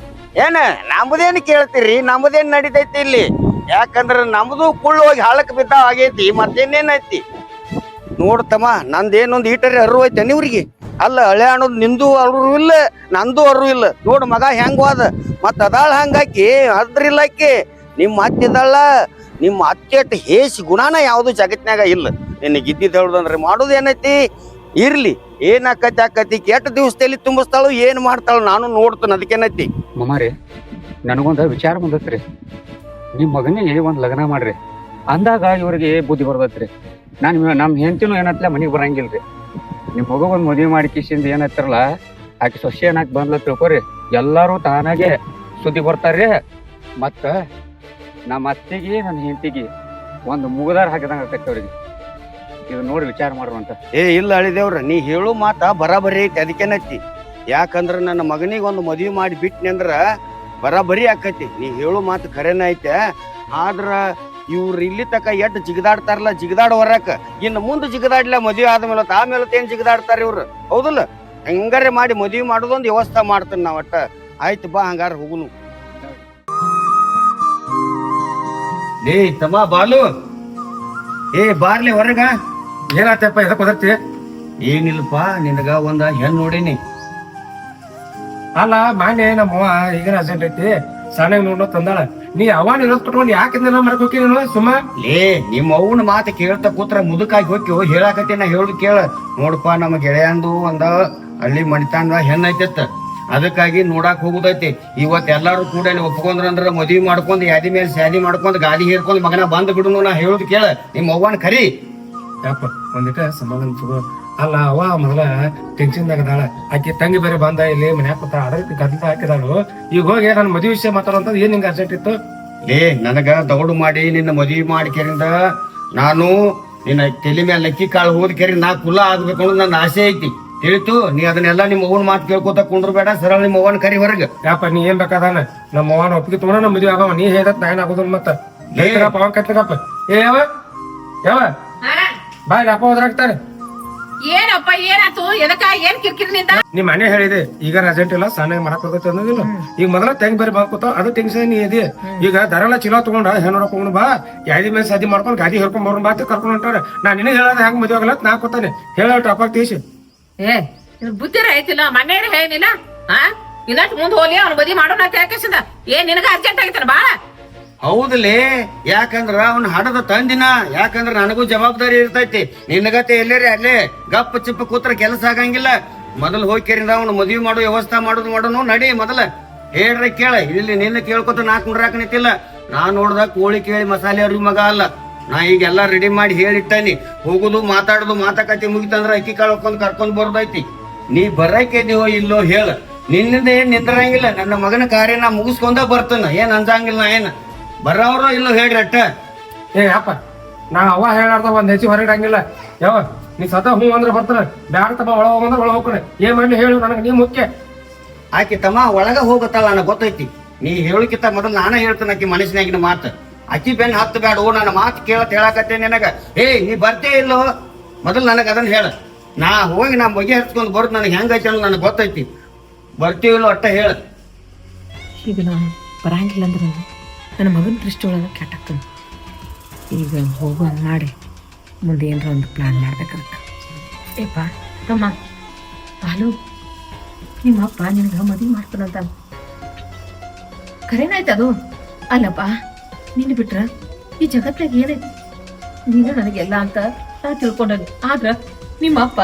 [SPEAKER 4] ಏನ ನಮ್ದೇನ್ ಕೇಳ್ತೀರಿ ನಮ್ದೇನ್ ನಡೀತೈತಿ ಇಲ್ಲಿ? ಯಾಕಂದ್ರ ನಮ್ದು ಕುಳ್ಳು ಹೋಗಿ ಹಾಳಕ್ ಬಿದ್ದ ಆಗೈತಿ ಮತ್ತೇನೇನೈತಿ ನೋಡ್ತಮ್ಮ ನಂದೇನೊಂದು ಈಟರಿ ಅರು ಐತೆ ಇವ್ರಿಗೆ? ಅಲ್ಲ ಹಳೆ ಅನ್ನೋದು ನಿಂದು ಅರು ಇಲ್ಲ, ನಂದು ಅರು ಇಲ್ಲ. ನೋಡ್ ಮಗ ಹೆಂಗ್ ಹೋದ? ಮತ್ತ ಅದಾಳ ಹಂಗಾಕಿ ಅದ್ರಿಲ್ಲ ಆಕಿ. ನಿಮ್ಮ ಅತ್ತಿದ್ದಾಳ ನಿಮ್ಮ ಅತ್ತೆಟ್ ಹೇಸಿ ಗುಣನ ಯಾವುದು ಜಗತ್ನ್ಯಾಗ ಇಲ್ಲ. ನಿನ್ನ ಗಿದ್ದಿದ್ದು ಹೇಳುದಂದ್ರೆ ಮಾಡೋದು ಏನೈತಿ? ಇರ್ಲಿ ಏನ್ ಆಕತಿ? ಆಕತಿ ಕೆಟ್ಟ ದಿವಸದಲ್ಲಿ ತುಂಬಿಸ್ತಾಳು, ಏನ್ ಮಾಡ್ತಾಳು ನಾನು ನೋಡ್ತಾನ, ಅದಕ್ಕೇನೈತಿ?
[SPEAKER 1] ಮಮ್ಮಾರಿ ನನಗೊಂದು ವಿಚಾರ ಬಂದತ್ರಿ. ನಿಮ್ಮ ಮಗನಿಗೆ ಒಂದು ಲಗ್ನ ಮಾಡ್ರಿ. ಅಂದಾಗ ಇವ್ರಿಗೆ ಬುದ್ಧಿ ಬರ್ತೈತ್ರಿ. ನಾನು ನಮ್ಮ ಹೆಂಡತಿನೂ ಏನತ್ಲೆ ಮನೆಗೆ ಬರಂಗಿಲ್ರಿ. ನಿಮ್ಮ ಮಗು ಒಂದು ಮದುವೆ ಮಾಡಿ ಕಿಸಿಂದ ಏನತ್ತಿರಲ್ಲ ಆಕೆ ಸೊಸೆ ಏನಾಕ್ ಬಂದ್ಲ ತಿಳ್ಕೊರಿ. ಎಲ್ಲರೂ ತಾನಾಗೆ ಸುದ್ದಿ ಬರ್ತಾರ್ರಿ. ಮತ್ತ ನಮ್ಮ ಅತ್ತಿಗೆ ನನ್ನ ಹೆಂಡತಿಗೆ ಒಂದು ಮುಗದಾರ ಹಾಕಿದಂಗ ಆಕೈತಿ ಅವ್ರಿಗೆ. ಇದು ನೋಡಿ ವಿಚಾರ ಮಾಡುವಂತ
[SPEAKER 4] ಏ, ಇಲ್ಲ ಅಳಿದೇವ್ರ ನೀ ಹೇಳು ಮಾತ ಬರಾಬರಿ ಐತಿ ಅದಕ್ಕೇನೈತಿ ಯಾಕಂದ್ರ ನನ್ನ ಮಗನಿಗೆ ಒಂದು ಮದ್ವಿ ಮಾಡಿ ಬಿಟ್ನಿ ಅಂದ್ರ ಬರಾಬರಿ ಆಕತಿ. ನೀ ಹೇಳು ಮಾತು ಖರೇನ ಐತೆ. ಆದ್ರ ಇವ್ರು ಇಲ್ಲಿ ತಕ ಎಟ್ ಜಿಗದಾಡ್ತಾರಲ್ಲ ಜಿಗದಾಡ ಹೊರಕ ಇನ್ನು ಮುಂದೆ ಜಿಗದಾಡ್ಲ ಮದುವೆ ಆದ್ಮೇಲೆ ಆಮೇಲೆ ಏನ್ ಜಿಗದಾಡ್ತಾರ ಇವ್ರು? ಹೌದಲ್ಲ? ಹೆಂಗಾರೆ ಮಾಡಿ ಮದುವೆ ಮಾಡೋದೊಂದು ವ್ಯವಸ್ಥೆ ಮಾಡ್ತೀನಿ ನಾವು ಒಟ್ಟ. ಆಯ್ತು ಬಾ ಹಂಗಾರ ಹೋಗುನು. ಏ ತಮ್ಮ ಬಾಲು. ಏ ಬಾರ್ಲಿ ಹೊರಗ.
[SPEAKER 5] ಏನಾತಪ್ಪ ಎದಕ್ ಒದರ್ತಿ?
[SPEAKER 4] ಏನಿಲ್ಲಪ್ಪ, ನಿನಗ ಒಂದ ಹೆಣ್ ನೋಡೀನಿ.
[SPEAKER 5] ಅಲ್ಲ ಮಾನ್ಯ ನಮ್ಮ ಅವ್ವ ಈಗ ಅರ್ಜೆಂಟ್ ಐತಿ ಸಣ್ಣ ನೋಡೋ ತಂದಾಳ. ನೀ ಅವಾನ ಇರೋದ್ ಕಟ್ಕೊಂಡು ಯಾಕೆ ಮರಕ್ ಹೋಗಿ ನೀನು ಸುಮ್ಮ?
[SPEAKER 4] ಲೇ ನಿಮ್ಮ ಅವನ ಮಾತು ಕೇಳ್ತಾ ಕೂತ್ರ ಮುದುಕಾಗಿ ಹೋಗಿ ಹೇಳಾಕತ್ತಿ ನಾ ಹೇಳುದು ಕೇಳ. ನೋಡಪ್ಪ ನಮ್ಮ ಗೆಳೆಯಂದು ಒಂದ ಹಳ್ಳಿ ಮಣಿತಾನ ಹೆಣ್ಣೈತಿತ್ತ ಅದಕ್ಕಾಗಿ ನೋಡಾಕ್ ಹೋಗುದೈತಿ. ಇವತ್ ಎಲ್ಲಾರು ಕೂಡ ಒಪ್ಕೊಂಡ್ರಂದ್ರ ಮದ್ವಿ ಮಾಡ್ಕೊಂಡ್ ಯಾದಿ ಮೇಲೆ ಸ್ಯಾದಿ ಮಾಡ್ಕೊಂಡ್ ಗಾಡಿ ಹೇರ್ಕೊಂಡ್ ಮಗನ ಬಂದ್ ಬಿಡುನು ನಾ ಹೇಳುದು ಕೇಳ. ನಿಮ್ಮ ಅವ್ವನ್ ಕರಿ.
[SPEAKER 5] ಯಾಪ ಒಂದಿಟ ಸಮಾಧಾನ ಅಲ್ಲ ಅವ ಮೊದಲ ಟೆನ್ಷನ್ದಾಗ ಅದಾಳ. ಆಕಿ ತಂಗಿ ಬೇರೆ ಬಂದ ಇಲ್ಲಿ ಮನ್ಯಾಗ ಕೂತ ಅದಕ್ಕೆ ಗಂಟ ಹಾಕಿದಾಳು. ಈಗ ಹೋಗಿ ನನ್ನ ಮದುವೆ ವಿಷಯ ಮಾತಾಡುವಂತದ್ದು ಏನ್ ನಿಂಗೆ ಅರ್ಜೆಂಟ್ ಇತ್ತು?
[SPEAKER 4] ಲೇ ನನಗ ದೌಡು ಮಾಡಿ ನಿನ್ನ ಮದುವೆ ಮಾಡಿ ಕೆರಿಂದ ನಾನು ನಿನ್ನ ತಲೆ ಮೇಲೆ ಲಕ್ಕಿ ಕಾಳು ಹೋದ್ ಕೇರಿ ನಾ ಕುಲ ಆಗ್ಬೇಕು ಅನ್ನೋದು ನನ್ನ ಆಸೆ ಐತಿ. ತಿಳಿತು ನೀ ಅದನ್ನೆಲ್ಲ ನಿಮ್ಮ ಅವ್ವನ ಮಾತು ಕೇಳ್ಕೊತ ಕುಂಡ್ರು ಬೇಡ ಸರಳ ನಿಮ್ಮ ಅವ್ವನ ಕರಿ ಹೊರಗ.
[SPEAKER 5] ಯಾಪ ನೀ ಏನ್ ಬೇಕಾದಾನ? ನಮ್ಮ ಅವನ ಒಪ್ಪಿಗೆ ತಗೊಂಡ ನಮ್ಮ ಮದುವೆ ಆಗವ ನೀ ಹೇಳತ್ ನಾ ಏನ್ ಆಗೋದಿಲ್ಲ ಮತ್ತ. ಲೇಕರಪ್ಪ ಅವ ಕತ್ತಪ್ಪ ಏ ಯಾವ? ಯಾವ? ಬಾಯ್ ಅಪ್ಪ ಹೋದ್ರಾಗ್ತಾರೆ
[SPEAKER 3] ಏನಪ್ಪ ಏನಾತು ಎದಕ್ಕ ಏನ್ ಕಿರ್ಕಿರಿ ನಿಂದ?
[SPEAKER 5] ನಿಮ್ ಮನೆ ಹೇಳಿದೆ ಈಗ ಅರ್ಜೆಂಟ್ ಇಲ್ಲ ಸಣ್ಣ ಮಾಡಕ್ ಹೋಗುತ್ತೆ ಅನ್ನೋದಿಲ್ಲ. ಈಗ ಮೊದಲ ತೆಂಗ್ ಬೇರೆ ಬಂದ್ ಅದು ಟೆನ್ಷನ್ ನೀ ಇದೆ ಈಗ ದರಲ್ಲ ಚಲೋ ತಗೊಂಡ ಹೆಣ್ಣು ನೋಡ್ಕೊಂಡು ಬಾ ಯಾದಿ ಮೇಲೆ ಸದಿ ಮಾಡ್ಕೊಂಡು ಗಾದಿ ಹೇಳ್ಕೊಂಡ್ ಬರೋಣ ಬಾತ್ ಕರ್ಕೊಂಡ್ ಹೊಂಟಾರ. ನಾ ನಿನಗೆ ಹೇಳೋದು ಹೆಂಗ್ ಮದುವೆ ಆಗಲ್ಲ ನಾ ಕೊತಾನೆ. ಹೇಳ ಟಾಪಾಕ್ ತೀಸಿ
[SPEAKER 3] ಏ ಬುದ್ಧಿರ ಐತಿಲ್ಲ ಮನೆ ಹೇಳಿಲ್ಲ? ಹಾ ಇದಷ್ಟು ಮುಂದ್ ಹೋಗ್ಲಿ ಅವ್ನ ಬದಿ ಮಾಡೋಣ ಏ ಏನ್ ನಿನಗ ಅರ್ಜೆಂಟ್ ಆಗಿತ್ತಾನ ಬಾಳ?
[SPEAKER 4] ಹೌದಲೇ? ಯಾಕಂದ್ರ ಅವ್ನ ಹಡದ ತಂದಿನ? ಯಾಕಂದ್ರ ನನಗೂ ಜವಾಬ್ದಾರಿ ಇರ್ತೈತಿ. ನಿನ್ನಗತೆ ಎಲ್ಲೇರಿ ಅಲ್ಲೇ? ಗಪ್ಪ ಚಿಪ್ಪ ಕೂತ್ರ ಕೆಲಸ ಆಗಂಗಿಲ್ಲ. ಮೊದಲು ಹೋಗಿ ಕೇರಿಂದ ಅವ್ನ ಮದ್ವಿ ಮಾಡೋ ವ್ಯವಸ್ಥೆ ಮಾಡೋದು ಮಾಡೋನು ನಡಿ ಮೊದಲ. ಹೇಳ್ರಿ ಕೇಳ. ಇಲ್ಲಿ ನಿನ್ನ ಕೇಳ್ಕೊತ ನಾ ಕುಂಡ್ರಾಕ ನಿಂತಿಲ್ಲ. ನಾ ನೋಡ್ದ ಕೋಳಿ ಕೇಳಿ ಮಸಾಲೆ ಅವ್ರಿಗೆ ಮಗ ಅಲ್ಲ. ನಾ ಈಗ ಎಲ್ಲಾ ರೆಡಿ ಮಾಡಿ ಹೇಳಿಟ್ಟಾನಿ. ಹೋಗುದು, ಮಾತಾಡುದು, ಮಾತಾಕತಿ ಮುಗಿತಂದ್ರ ಅಕ್ಕಿ ಕಾಳು ಹಾಕೊಂಡ್ ಕರ್ಕೊಂಡ್ ಬರೋದೈತಿ. ನೀ ಬರಕ್ಕೆ ಇದೀವೋ ಇಲ್ಲೋ ಹೇಳ. ನಿನ್ನಿಂದ ಏನ್ ನಿಂದ್ರಂಗಿಲ್ಲ. ನನ್ನ ಮಗನ ಕಾರ್ಯ ನಾ ಮುಗಿಸ್ಕೊಂಡ ಬರ್ತನ. ಏನ್ ಅಂಜಂಗಿಲ್ಲ ನಾ ಏನ್? ಬರೋರು ಇಲ್ಲೋ ಹೇಳ್ರಿ ಅಟ್ಟ.
[SPEAKER 5] ಏ ಅಪ್ಪ ನಾ ಅವ ಹೇಳಾರ್ದ ಒಂದ್ ಹೆಚ್ಚು ಹೊರಗಿಡಂಗಿಲ್ಲ. ಯಾವ ನೀ ಸತ ಹೂ ಅಂದ್ರೆ ಬರ್ತಾರ. ಬ್ಯಾಡ ತಮ್ಮ ಒಳ ಹೋಗಂದ್ರೆ ಒಳ ಹೋಗ್ಕೊಡೆ ಏನ್ ಮಾಡ್ಲಿ ಹೇಳು ನನಗೆ ನೀ ಮುಖ್ಯ.
[SPEAKER 4] ಆಕಿ ತಮ್ಮ ಒಳಗ ಹೋಗುತ್ತಲ್ಲ ನನಗೆ ಗೊತ್ತೈತಿ. ನೀ ಹೇಳಕ್ಕಿಂತ ಮೊದಲು ನಾನೇ ಹೇಳ್ತೇನೆ ಆಕಿ ಮನಸ್ಸಿನಾಗಿನ ಮಾತು. ಅಕ್ಕಿ ಬೆನ್ ಹತ್ತು ಬ್ಯಾಡ ಓ ನನ್ನ ಮಾತು ಕೇಳತ್ ಹೇಳಕತ್ತೇನೆ ನಿನಗ. ಏ ನೀ ಬರ್ತೇ ಇಲ್ಲೋ? ಮೊದಲು ನನಗೆ ಅದನ್ನ ಹೇಳ. ನಾ ಹೋಗಿ ನಾ ಬಗೆ ಹಚ್ಕೊಂಡ್ ಬರೋದು ನನಗೆ ಹೆಂಗೈತಿ ಅನ್ನೋದು ನನಗೆ ಗೊತ್ತೈತಿ. ಬರ್ತೀವಿಲ್ಲೋ ಅಟ್ಟ ಹೇಳ.
[SPEAKER 3] ಈಗ ಬರಂಗಿಲ್ಲ ಅಂದ್ರೆ ನನ್ನ ಮಗನ ದೃಷ್ಟಿ ಒಳಗೆ ಕೆಟ್ಟಾಗ್ತದೆ ಈಗ ಹೋಗು ಹಂಗೆ ಮಾಡಿ, ಮುಂದೆ ಏನರ ಒಂದು ಪ್ಲಾನ್ ಮಾಡ್ಬೇಕಂತ. ಏಪ್ಪ ತಮ್ಮ. ಬಾಲು, ನಿಮ್ಮ ಅಪ್ಪ ನಿನಗೆ ಮದುವೆ ಮಾಡ್ತಾನಂತ. ಖರೇನಾಯ್ತು ಅದು. ಅಲ್ಲಪ್ಪ ನಿನ್ನ ಬಿಟ್ರ ಈ ಜಗತ್ತಾಗ ಏನೈತಿ ನೀನು ನನಗೆಲ್ಲ ಅಂತ ನಾ ತಿಳ್ಕೊಂಡಾಗ ಆದ್ರ ನಿಮ್ಮ ಅಪ್ಪ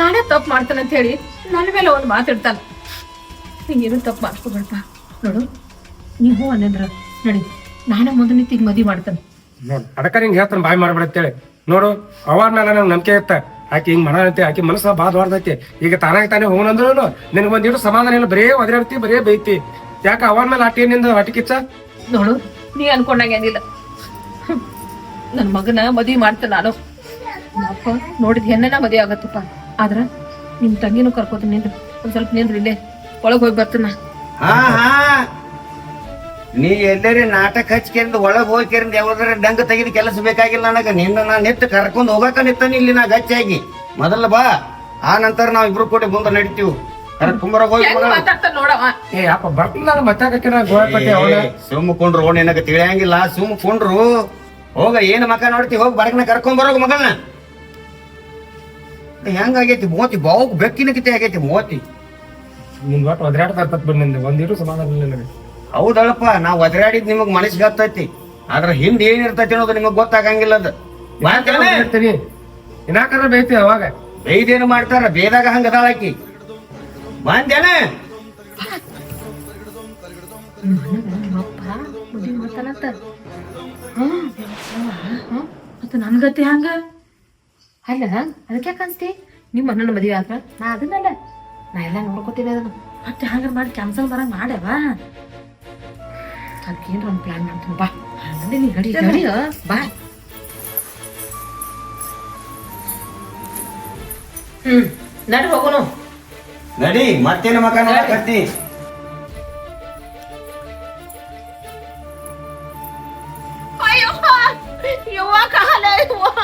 [SPEAKER 3] ನಾನೇ ತಪ್ಪು ಮಾಡ್ತಾನಂತ ಹೇಳಿ ನನ್ನ ಮೇಲೆ ಒಂದು ಮಾತಾಡ್ತಾನೆ. ನೀನು ತಪ್ಪು ಮಾಡ್ಕೊಬೇಡಪ್ಪ. ನೋಡು ನೀವು ಅನ್ನಂದ್ರ. ನಡಿ. ನಾನು ಮೊದಲು ನಿಂತಿಗ್ ಈಗ ಮದುವೆ ಮಾಡ್ತಾನೆ.
[SPEAKER 5] ನೋಡು ಅದಕ್ಕ ಹಿಂಗೆ ಹೇಳ್ತಾನೆ ಬಾಯಿ ಮಾಡ್ಬೇಡ ಅಂತೇಳಿ. ನೋಡು ಅವಾಗ ನನ್ನ ನಂಬಿಕೆ ಇತ್ತ ಆಕೆ ಹಿಂಗ್ ಮಾಡಂತೆ ಆಕೆ ಮನಸ್ಸ ಭಾಳ ದೊಡ್ಡದೈತಿ ಈಗ ತಾನಾಗಿ ತಾನೇ ಹೋಗನಂದ್ರು ನಿನಗೆ ಒಂದಿಟ್ಟು ಸಮಾಧಾನ ಇಲ್ಲ ಬರೇ ಒದರಾಡ್ತಿ ಬರೇ ಬೈತಿ. ಯಾಕ ಅವನ ಮೇಲೆ ಆಟಿ ನಿಂದ ಹೊಟ್ಟಿಕಿಚ್ಚ
[SPEAKER 3] ನೋಡು ನೀ ಅನ್ಕೊಂಡಂಗೇನಿಲ್ಲ ನನ್ನ ಮಗನ ಮದಿ ಮಾಡ್ತಾನೆ ನಾನು. ಅಪ್ಪ ನೋಡಿದ ಹೆಣ್ಣನ ಮದಿ ಆಗತ್ತಪ್ಪ. ಆದ್ರ ನಿಮ್ ತಂಗಿನೂ ಕರ್ಕೋತೀನಿ ನಿಂದ್ರು ಒಂದ್ ಸ್ವಲ್ಪ ನಿಂದ್ರು ಇಲ್ಲೇ ಒಳಗ್ ಹೋಗಿ ಬರ್ತಾನ
[SPEAKER 4] ಹಾ ಹಾ. ನೀ ಎಲ್ಲರೇ ನಾಟಕ ಹಚ್ಕೊಂಡು ಒಳಗೆ ಹೋಗ್ಕೊಂಡು ಯಾವ್ದಾರ ಡಂಗ ತೆಗೆದು ಕೆಲಸ ಬೇಕಾಗಿಲ್ಲ ನನಗೆ. ನಿನ್ನ ನಾ ನಿತ್ತು ಕರ್ಕೊಂಡು ಹೋಗಕ ನಿತ್ತಾನೆ ಇಲ್ಲಿ ನಾ ಗಚ್ಚಾಗಿ. ಮೊದಲ ಬಾ. ಆ ನಂತರ ನಾವ್ ಇಬ್ರು ಕೂಡಿ ಮುಂದೆ ನಡಿತೀವಿ. ಕರ್ಕೊಂಬರ ಹೋಗಿ
[SPEAKER 5] ಏ ಅಪ್ಪ ಬರ್ತಿಲ್ಲ ನಾನು ಮತ್ತೆ ನಾ ಗೋಳ ಪಟ್ಟಿ ಅವನ
[SPEAKER 4] ಸುಮ್ಮ ಕುಂಡ್ರು ನಿನಗ ತಿಳಿಯಂಗಿಲ್ಲ. ಸುಮ್ಮ ಕುಂಡ್ರು. ಹೋಗ ಏನ್ ಮಕ ನೋಡ್ತಿ? ಹೋಗಿ ಬರಕ್ನ ಕರ್ಕೊಂಡ್ ಬರೋಗ ಮಗಳನ್ನ ಹೆಂಗಾಗೈತಿ ಮೋತಿ ಬಾವು ಬೆಕ್ಕಿನ ಕಿತೆ ಆಗೈತಿ ಮೋತಿ.
[SPEAKER 5] ನಿನ್ ಒಟ್ಟು ಒದ್ರಾಟ ಬರ್ತದ ಬಿಡ್ ಒಂದಿರು ಸಮಾಧಾನ ಇಲ್ಲ ನನಗೆ.
[SPEAKER 4] ಹೌದಳಪ್ಪ ನಾವು ಒದರಾಡಿದ್ ನಿಮಗ್ ಮನಸ್ಸಿಗೆ ಹತ್ತೈತಿ ಅದ್ರ ಹಿಂದ್ ಏನ್ ಇರ್ತೈತಿ ಅನ್ನೋದು ನಿಮಗ್ ಗೊತ್ತಾಗಂಗಿಲ್ಲ ಅದು.
[SPEAKER 5] ಹೇಳ್ತೀನಿ ಇನ್ನಾಕರ ಬೈತಿ ಅವಾಗ
[SPEAKER 4] ಬೇಯ್ದೇನು ಮಾಡ್ತಾರ ಬೇದಾಗ ಹಂಗ ಅದಾಳಾಕಿ ಬಂದೇನ
[SPEAKER 2] ಮತ್ತೆ ನನ್ ಗತಿ ಹಂಗ ಅಲ್ಲ ಅದಕ್ಕೆ ಅನ್ಸ್ತಿ
[SPEAKER 3] ನಿಮ್ಮ ಅಣ್ಣನ ಮದುವೆ ಆದ್ರ
[SPEAKER 2] ನಾ ಅದನ್ನಲ್ಲ ನಾ ಎಲ್ಲ ನೋಡ್ಕೋತೀನಿ ಅದನ್ನ ಮತ್ತೆ ಹಂಗ ಮಾಡಿ ಕ್ಯಾನ್ಸಲ್ ಬರಂಗ್ ಮಾಡ್ಯಾವ
[SPEAKER 3] ಅದಕ್ಕೆ ಏನ್ರ ಒಂದು ಪ್ಲಾನ್ ಮಾಡ್ತೀನಿ ಬಾ
[SPEAKER 2] ನಡಿ ಗಡಿ ನಡಿ ನಡಿ
[SPEAKER 3] ಬಾ. ಹ್ಮ್ ನಡಿ ಹೋಗೋನು.
[SPEAKER 4] ನಡಿ ಮತ್ತೇನ ನೋಡಕತ್ತಿ
[SPEAKER 3] ಅಯ್ಯೋ ಯವ್ವ ಕಾಲ ಯವ್ವ.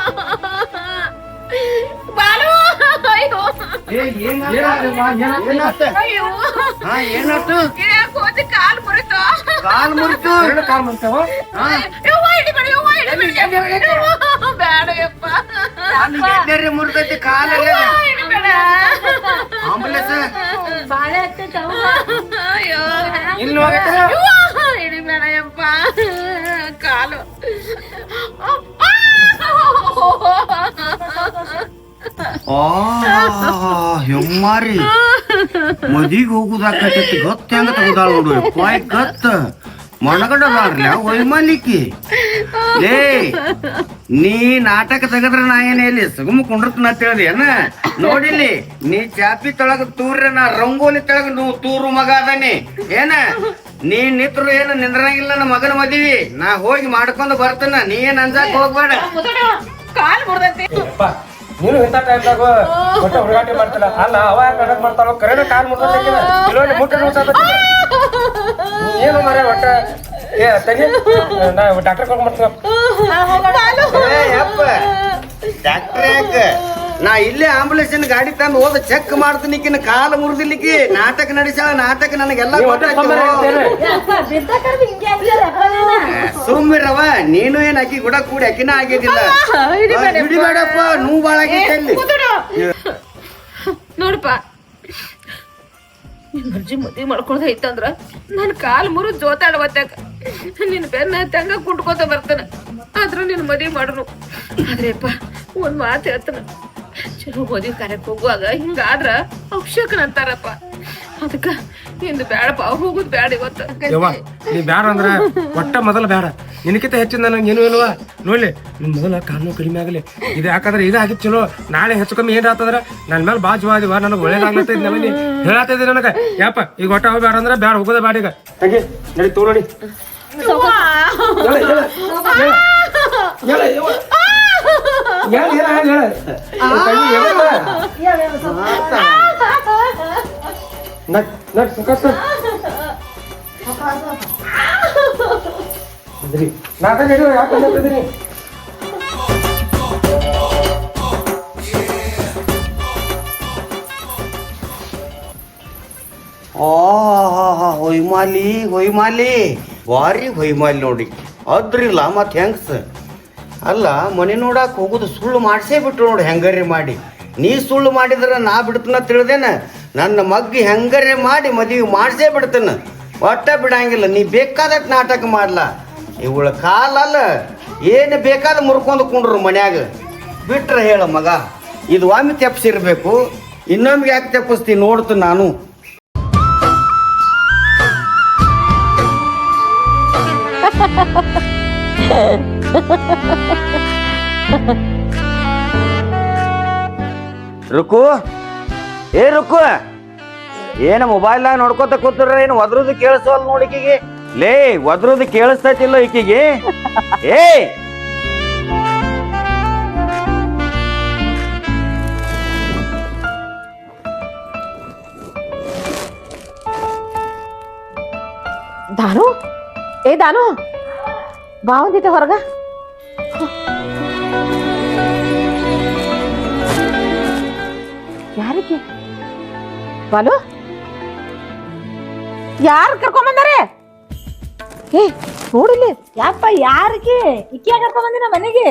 [SPEAKER 3] ಕಾಲ್ ಮುರಿತು
[SPEAKER 4] ಕಾಲ್
[SPEAKER 5] ಎರಡು ಕಾಲ್
[SPEAKER 4] ಎಲ್ಲರಿ ಮುರಿದೈತಿ
[SPEAKER 3] ಹಿಡಿಬೇಡ
[SPEAKER 4] ಆಂಬುಲೆನ್ಸ್.
[SPEAKER 5] ಇಲ್ಲಿ
[SPEAKER 3] ಯವ್ವ, ಕಾಲು.
[SPEAKER 4] ಆ ಹೆಮ್ಮಾರಿ. ಮದಿಗೆ ಹೋಗುದಾಕೈತಿ ಗೊತ್ತ ಹೆಂಗ ತಗೋದಾಳ ನೋಡು. ಕಾಯ್ ಗತ್ತ. ಮಣಗಡದಾರ್ಲ ಮಲಿಕಿ ಲೇ ನೀ ನಾಟಕ ತೆಗದ್ರ ನಾ ಏನ್ ಇಲ್ಲಿ ಸುಗಮ ಕುಂಡ್ರತನ ಅಂತ ಹೇಳ್ದಿ ಏನ? ನೋಡಿಲಿ ನೀ ಚಾಪಿ ತೊಳಗ ತೂರ್ರ ನಾ ರಂಗೋಲಿ ತೆಳಗ ನೀವು ತೂರು ಮಗ ಅದನಿ. ಏನ? ನೀ ನಿತ್ರು ಏನು ನಿಂದ್ರಂಗಿಲ್ಲ ನಮ್ಮ ಮಗನ ಮದಿವಿ. ನಾ ಹೋಗಿ ಮಾಡ್ಕೊಂಡು ಬರ್ತನ ನೀ ಏನ್ ಅಂಜಾಕ್ ಹೋಗ್ಬೇಡ.
[SPEAKER 3] ಕಾಲ್
[SPEAKER 5] ನೀನು ಇಂಥ ಟೈಮ್ದಾಗ ಹೊಟ್ಟೆ ಹುಡುಗಾಟ ಮಾಡ್ತಿಲ್ಲ. ಅಲ್ಲ ಅವಾಗ ಯಾಕೆ ಮಾಡ್ತಾರೋ ಕರೆನ ಕಾಲ್ ಮುಟ್ಟ ಇಲ್ಲೊಂದು ಮುಟ್ಟ ಏನು ಮರೆ ಹೊಟ್ಟೆ? ಏ ತಗಿ ನಾ ಡಾಕ್ಟರ್ ಕರ್ಕೊಂಡ್ ಬರ್ತೀವಿ
[SPEAKER 4] ಏ ಯಪ್ಪ. ಡಾಕ್ಟ್ರ್ ಯಾಕ? ನಾ ಇಲ್ಲೇ ಆಂಬುಲೆನ್ಸ್ ಗಾಡಿ ತಂದು ಹೋದ ಚೆಕ್ ಮಾಡ್ತೀನಿ ಕಾಲ ಕಾಲು ಮುರಿದಿಲ್ಲಿಕ್ಕಿ ನಾಟಕ ನಡೆಸಾಳ ನಾಟಕ ನನಗೆಲ್ಲ. ಸುಮ್ಮಿರವ ನೀನು ಏನ್ ಅಕ್ಕಿ ಗುಡ ಕೂಡಿ ಅಕ್ಕಿನ ಆಗಿದ್ದಿಲ್ಲ? ಬಿಡಿಬೇಡಪ್ಪ ನೋವು ಬಾಳ ಆಗೈತೆ
[SPEAKER 3] ನೋಡಪ್ಪ ನಿನ್ ಅರ್ಜಿ ಮದ್ವಿ ಮಾಡ್ಕೊಳ್ದ ಐತಂದ್ರ ನನ್ ಕಾಲ್ ಮುರಿದ್ ಜೋತಾಡವತ್ತಾಗ ನಿನ್ ಬೆನ್ನ ತಂಗ ಕುಂಟ್ಕೋತ ಬರ್ತಾನ. ಆದ್ರ ನಿನ್ ಮದ್ವಿ ಮಾಡ್ರು ಆದ್ರೆಪ್ಪ ಒಂದ್ ಮಾತು ಹೇಳ್ತಾನ. ಚಲೋ ಮದ್ವಿ ಕಾರ್ಯಕ್ಕೆ ಹೋಗುವಾಗ ಹಿಂಗಾದ್ರ ಅವಶ್ಯಕನ ಅಂತಾರಪ್ಪ ಅದಕ್ಕ ಇಂದು ಬೇಡಪ್ಪ ಹೋಗುದ್ ಬೇಡ ಇವತ್ತು
[SPEAKER 5] ಯವ್ವ ನೀ ಬ್ಯಾಡ ಅಂದ್ರ ಒಟ್ಟ ಮೊದಲ ಬ್ಯಾಡ ನಿನಕಿಂತ ಹೆಚ್ಚಿನ ನನಗೆ ಏನು ಇಲ್ವಾ ನೋಡ್ಲಿ ನಿನ್ ಮೊದಲ ಕಾನೂನು ಕಡಿಮೆ ಆಗಲಿ ಇದು ಯಾಕಂದ್ರೆ ಇದು ಆಗಿತ್ತು ಚಲೋ ನಾಳೆ ಹೆಚ್ಚು ಕಮ್ಮಿ ಏನ್ ಆತಂದ್ರ ನನ್ನ ಮೇಲೆ ಬಾಜು ಬಾದಿವ ನನಗೆ ಒಳ್ಳೇದಾಗ್ಲತ್ತ ನಮಗೆ ನೀ ಹೇಳತ್ತಿದ್ದೆ ನನಗೆ ಯಪ್ಪ ಈಗ ಒಟ್ಟ ಬೇಡ ಬ್ಯಾಡ ಅಂದ್ರೆ ಬ್ಯಾಡ ಹೋಗೋದ ಬ್ಯಾಡ ಈಗ ತಂಗಿ ನಡಿ ತೋ ನೋಡಿ ನಾಟ ನಡಿ ಯಾಕೆ ಬಂದಿದ್ದೀನಿ
[SPEAKER 4] ಆ ಹೊಯ್ಮಾಲಿ ಹೊಯ್ಮಾಲಿ ಭಾರಿ ಹೊಯ್ಮಾಲಿ ನೋಡಿ ಅದ್ರಿಲ್ಲ ಮತ್ತೆ ಹೆಂಗ್ಸ್ ಅಲ್ಲ, ಮನೆ ನೋಡಕ್ ಹೋಗುದು ಸುಳ್ಳು ಮಾಡಿಸೇ ಬಿಟ್ರು ನೋಡಿ ಹೆಂಗರಿ ಮಾಡಿ. ನೀ ಸುಳ್ಳು ಮಾಡಿದ್ರೆ ನಾ ಬಿಡ್ತನ ತಿಳಿದೇನ? ನನ್ನ ಮಗ್ಗಿ ಹೆಂಗರೆ ಮಾಡಿ ಮದುವೆ ಮಾಡಿಸೇ ಬಿಡ್ತೇನೆ? ಒಟ್ಟ ಬಿಡಂಗಿಲ್ಲ, ನೀ ಬೇಕಾದಟ್ ನಾಟಕ ಮಾಡ್ಲ. ಇವಳ ಕಾಲಲ್ಲ ಏನು ಬೇಕಾದ ಮುರ್ಕೊಂಡು ಕುಂಡ್ರು ಮನ್ಯಾಗ. ಬಿಟ್ರೆ ಹೇಳ ಮಗ, ಇದು ಒಮ್ಮೆ ತೆಪ್ಸಿರ್ಬೇಕು ಇನ್ನೊಮ್ಮೆ ಯಾಕೆ ತೆಪ್ಪಿಸ್ತಿ ನೋಡ್ತೀನಿ ನಾನು. ರುಕು, ಏ ರುಕು, ಏನ ಮೊಬೈಲ್ನಾಗ ನೋಡ್ಕೊತ ಕೂತ್ರ ಏನು ಒದ್ರದ್ದು ಕೇಳಿಸೋಲ್ ನೋಡಿ ಈಕಿಗೆ? ಲೇ ಒದ್ರದ್ದು ಕೇಳಿಸ್ತೈತಿಲ್ಲ ಈಕಿಗೆ? ಏ!
[SPEAKER 3] ದಾನು? ಏ ದಾನು? ಬಾವಂದಿತ ಹೊರಗ. ಯಾರಿಗೆ ಬಾಲು? ಯಾರು ಕರ್ಕೊಂಬಂದಾರೆ ಏ ನೋಡಿಲ್ಲಿ
[SPEAKER 2] ಯಪ್ಪ ಯಾರಿಗೆ? ಇಕ್ಕಿ ಕರ್ಕೊಂಡ್ ಬಂದಿನ ಮನೆಗೆ?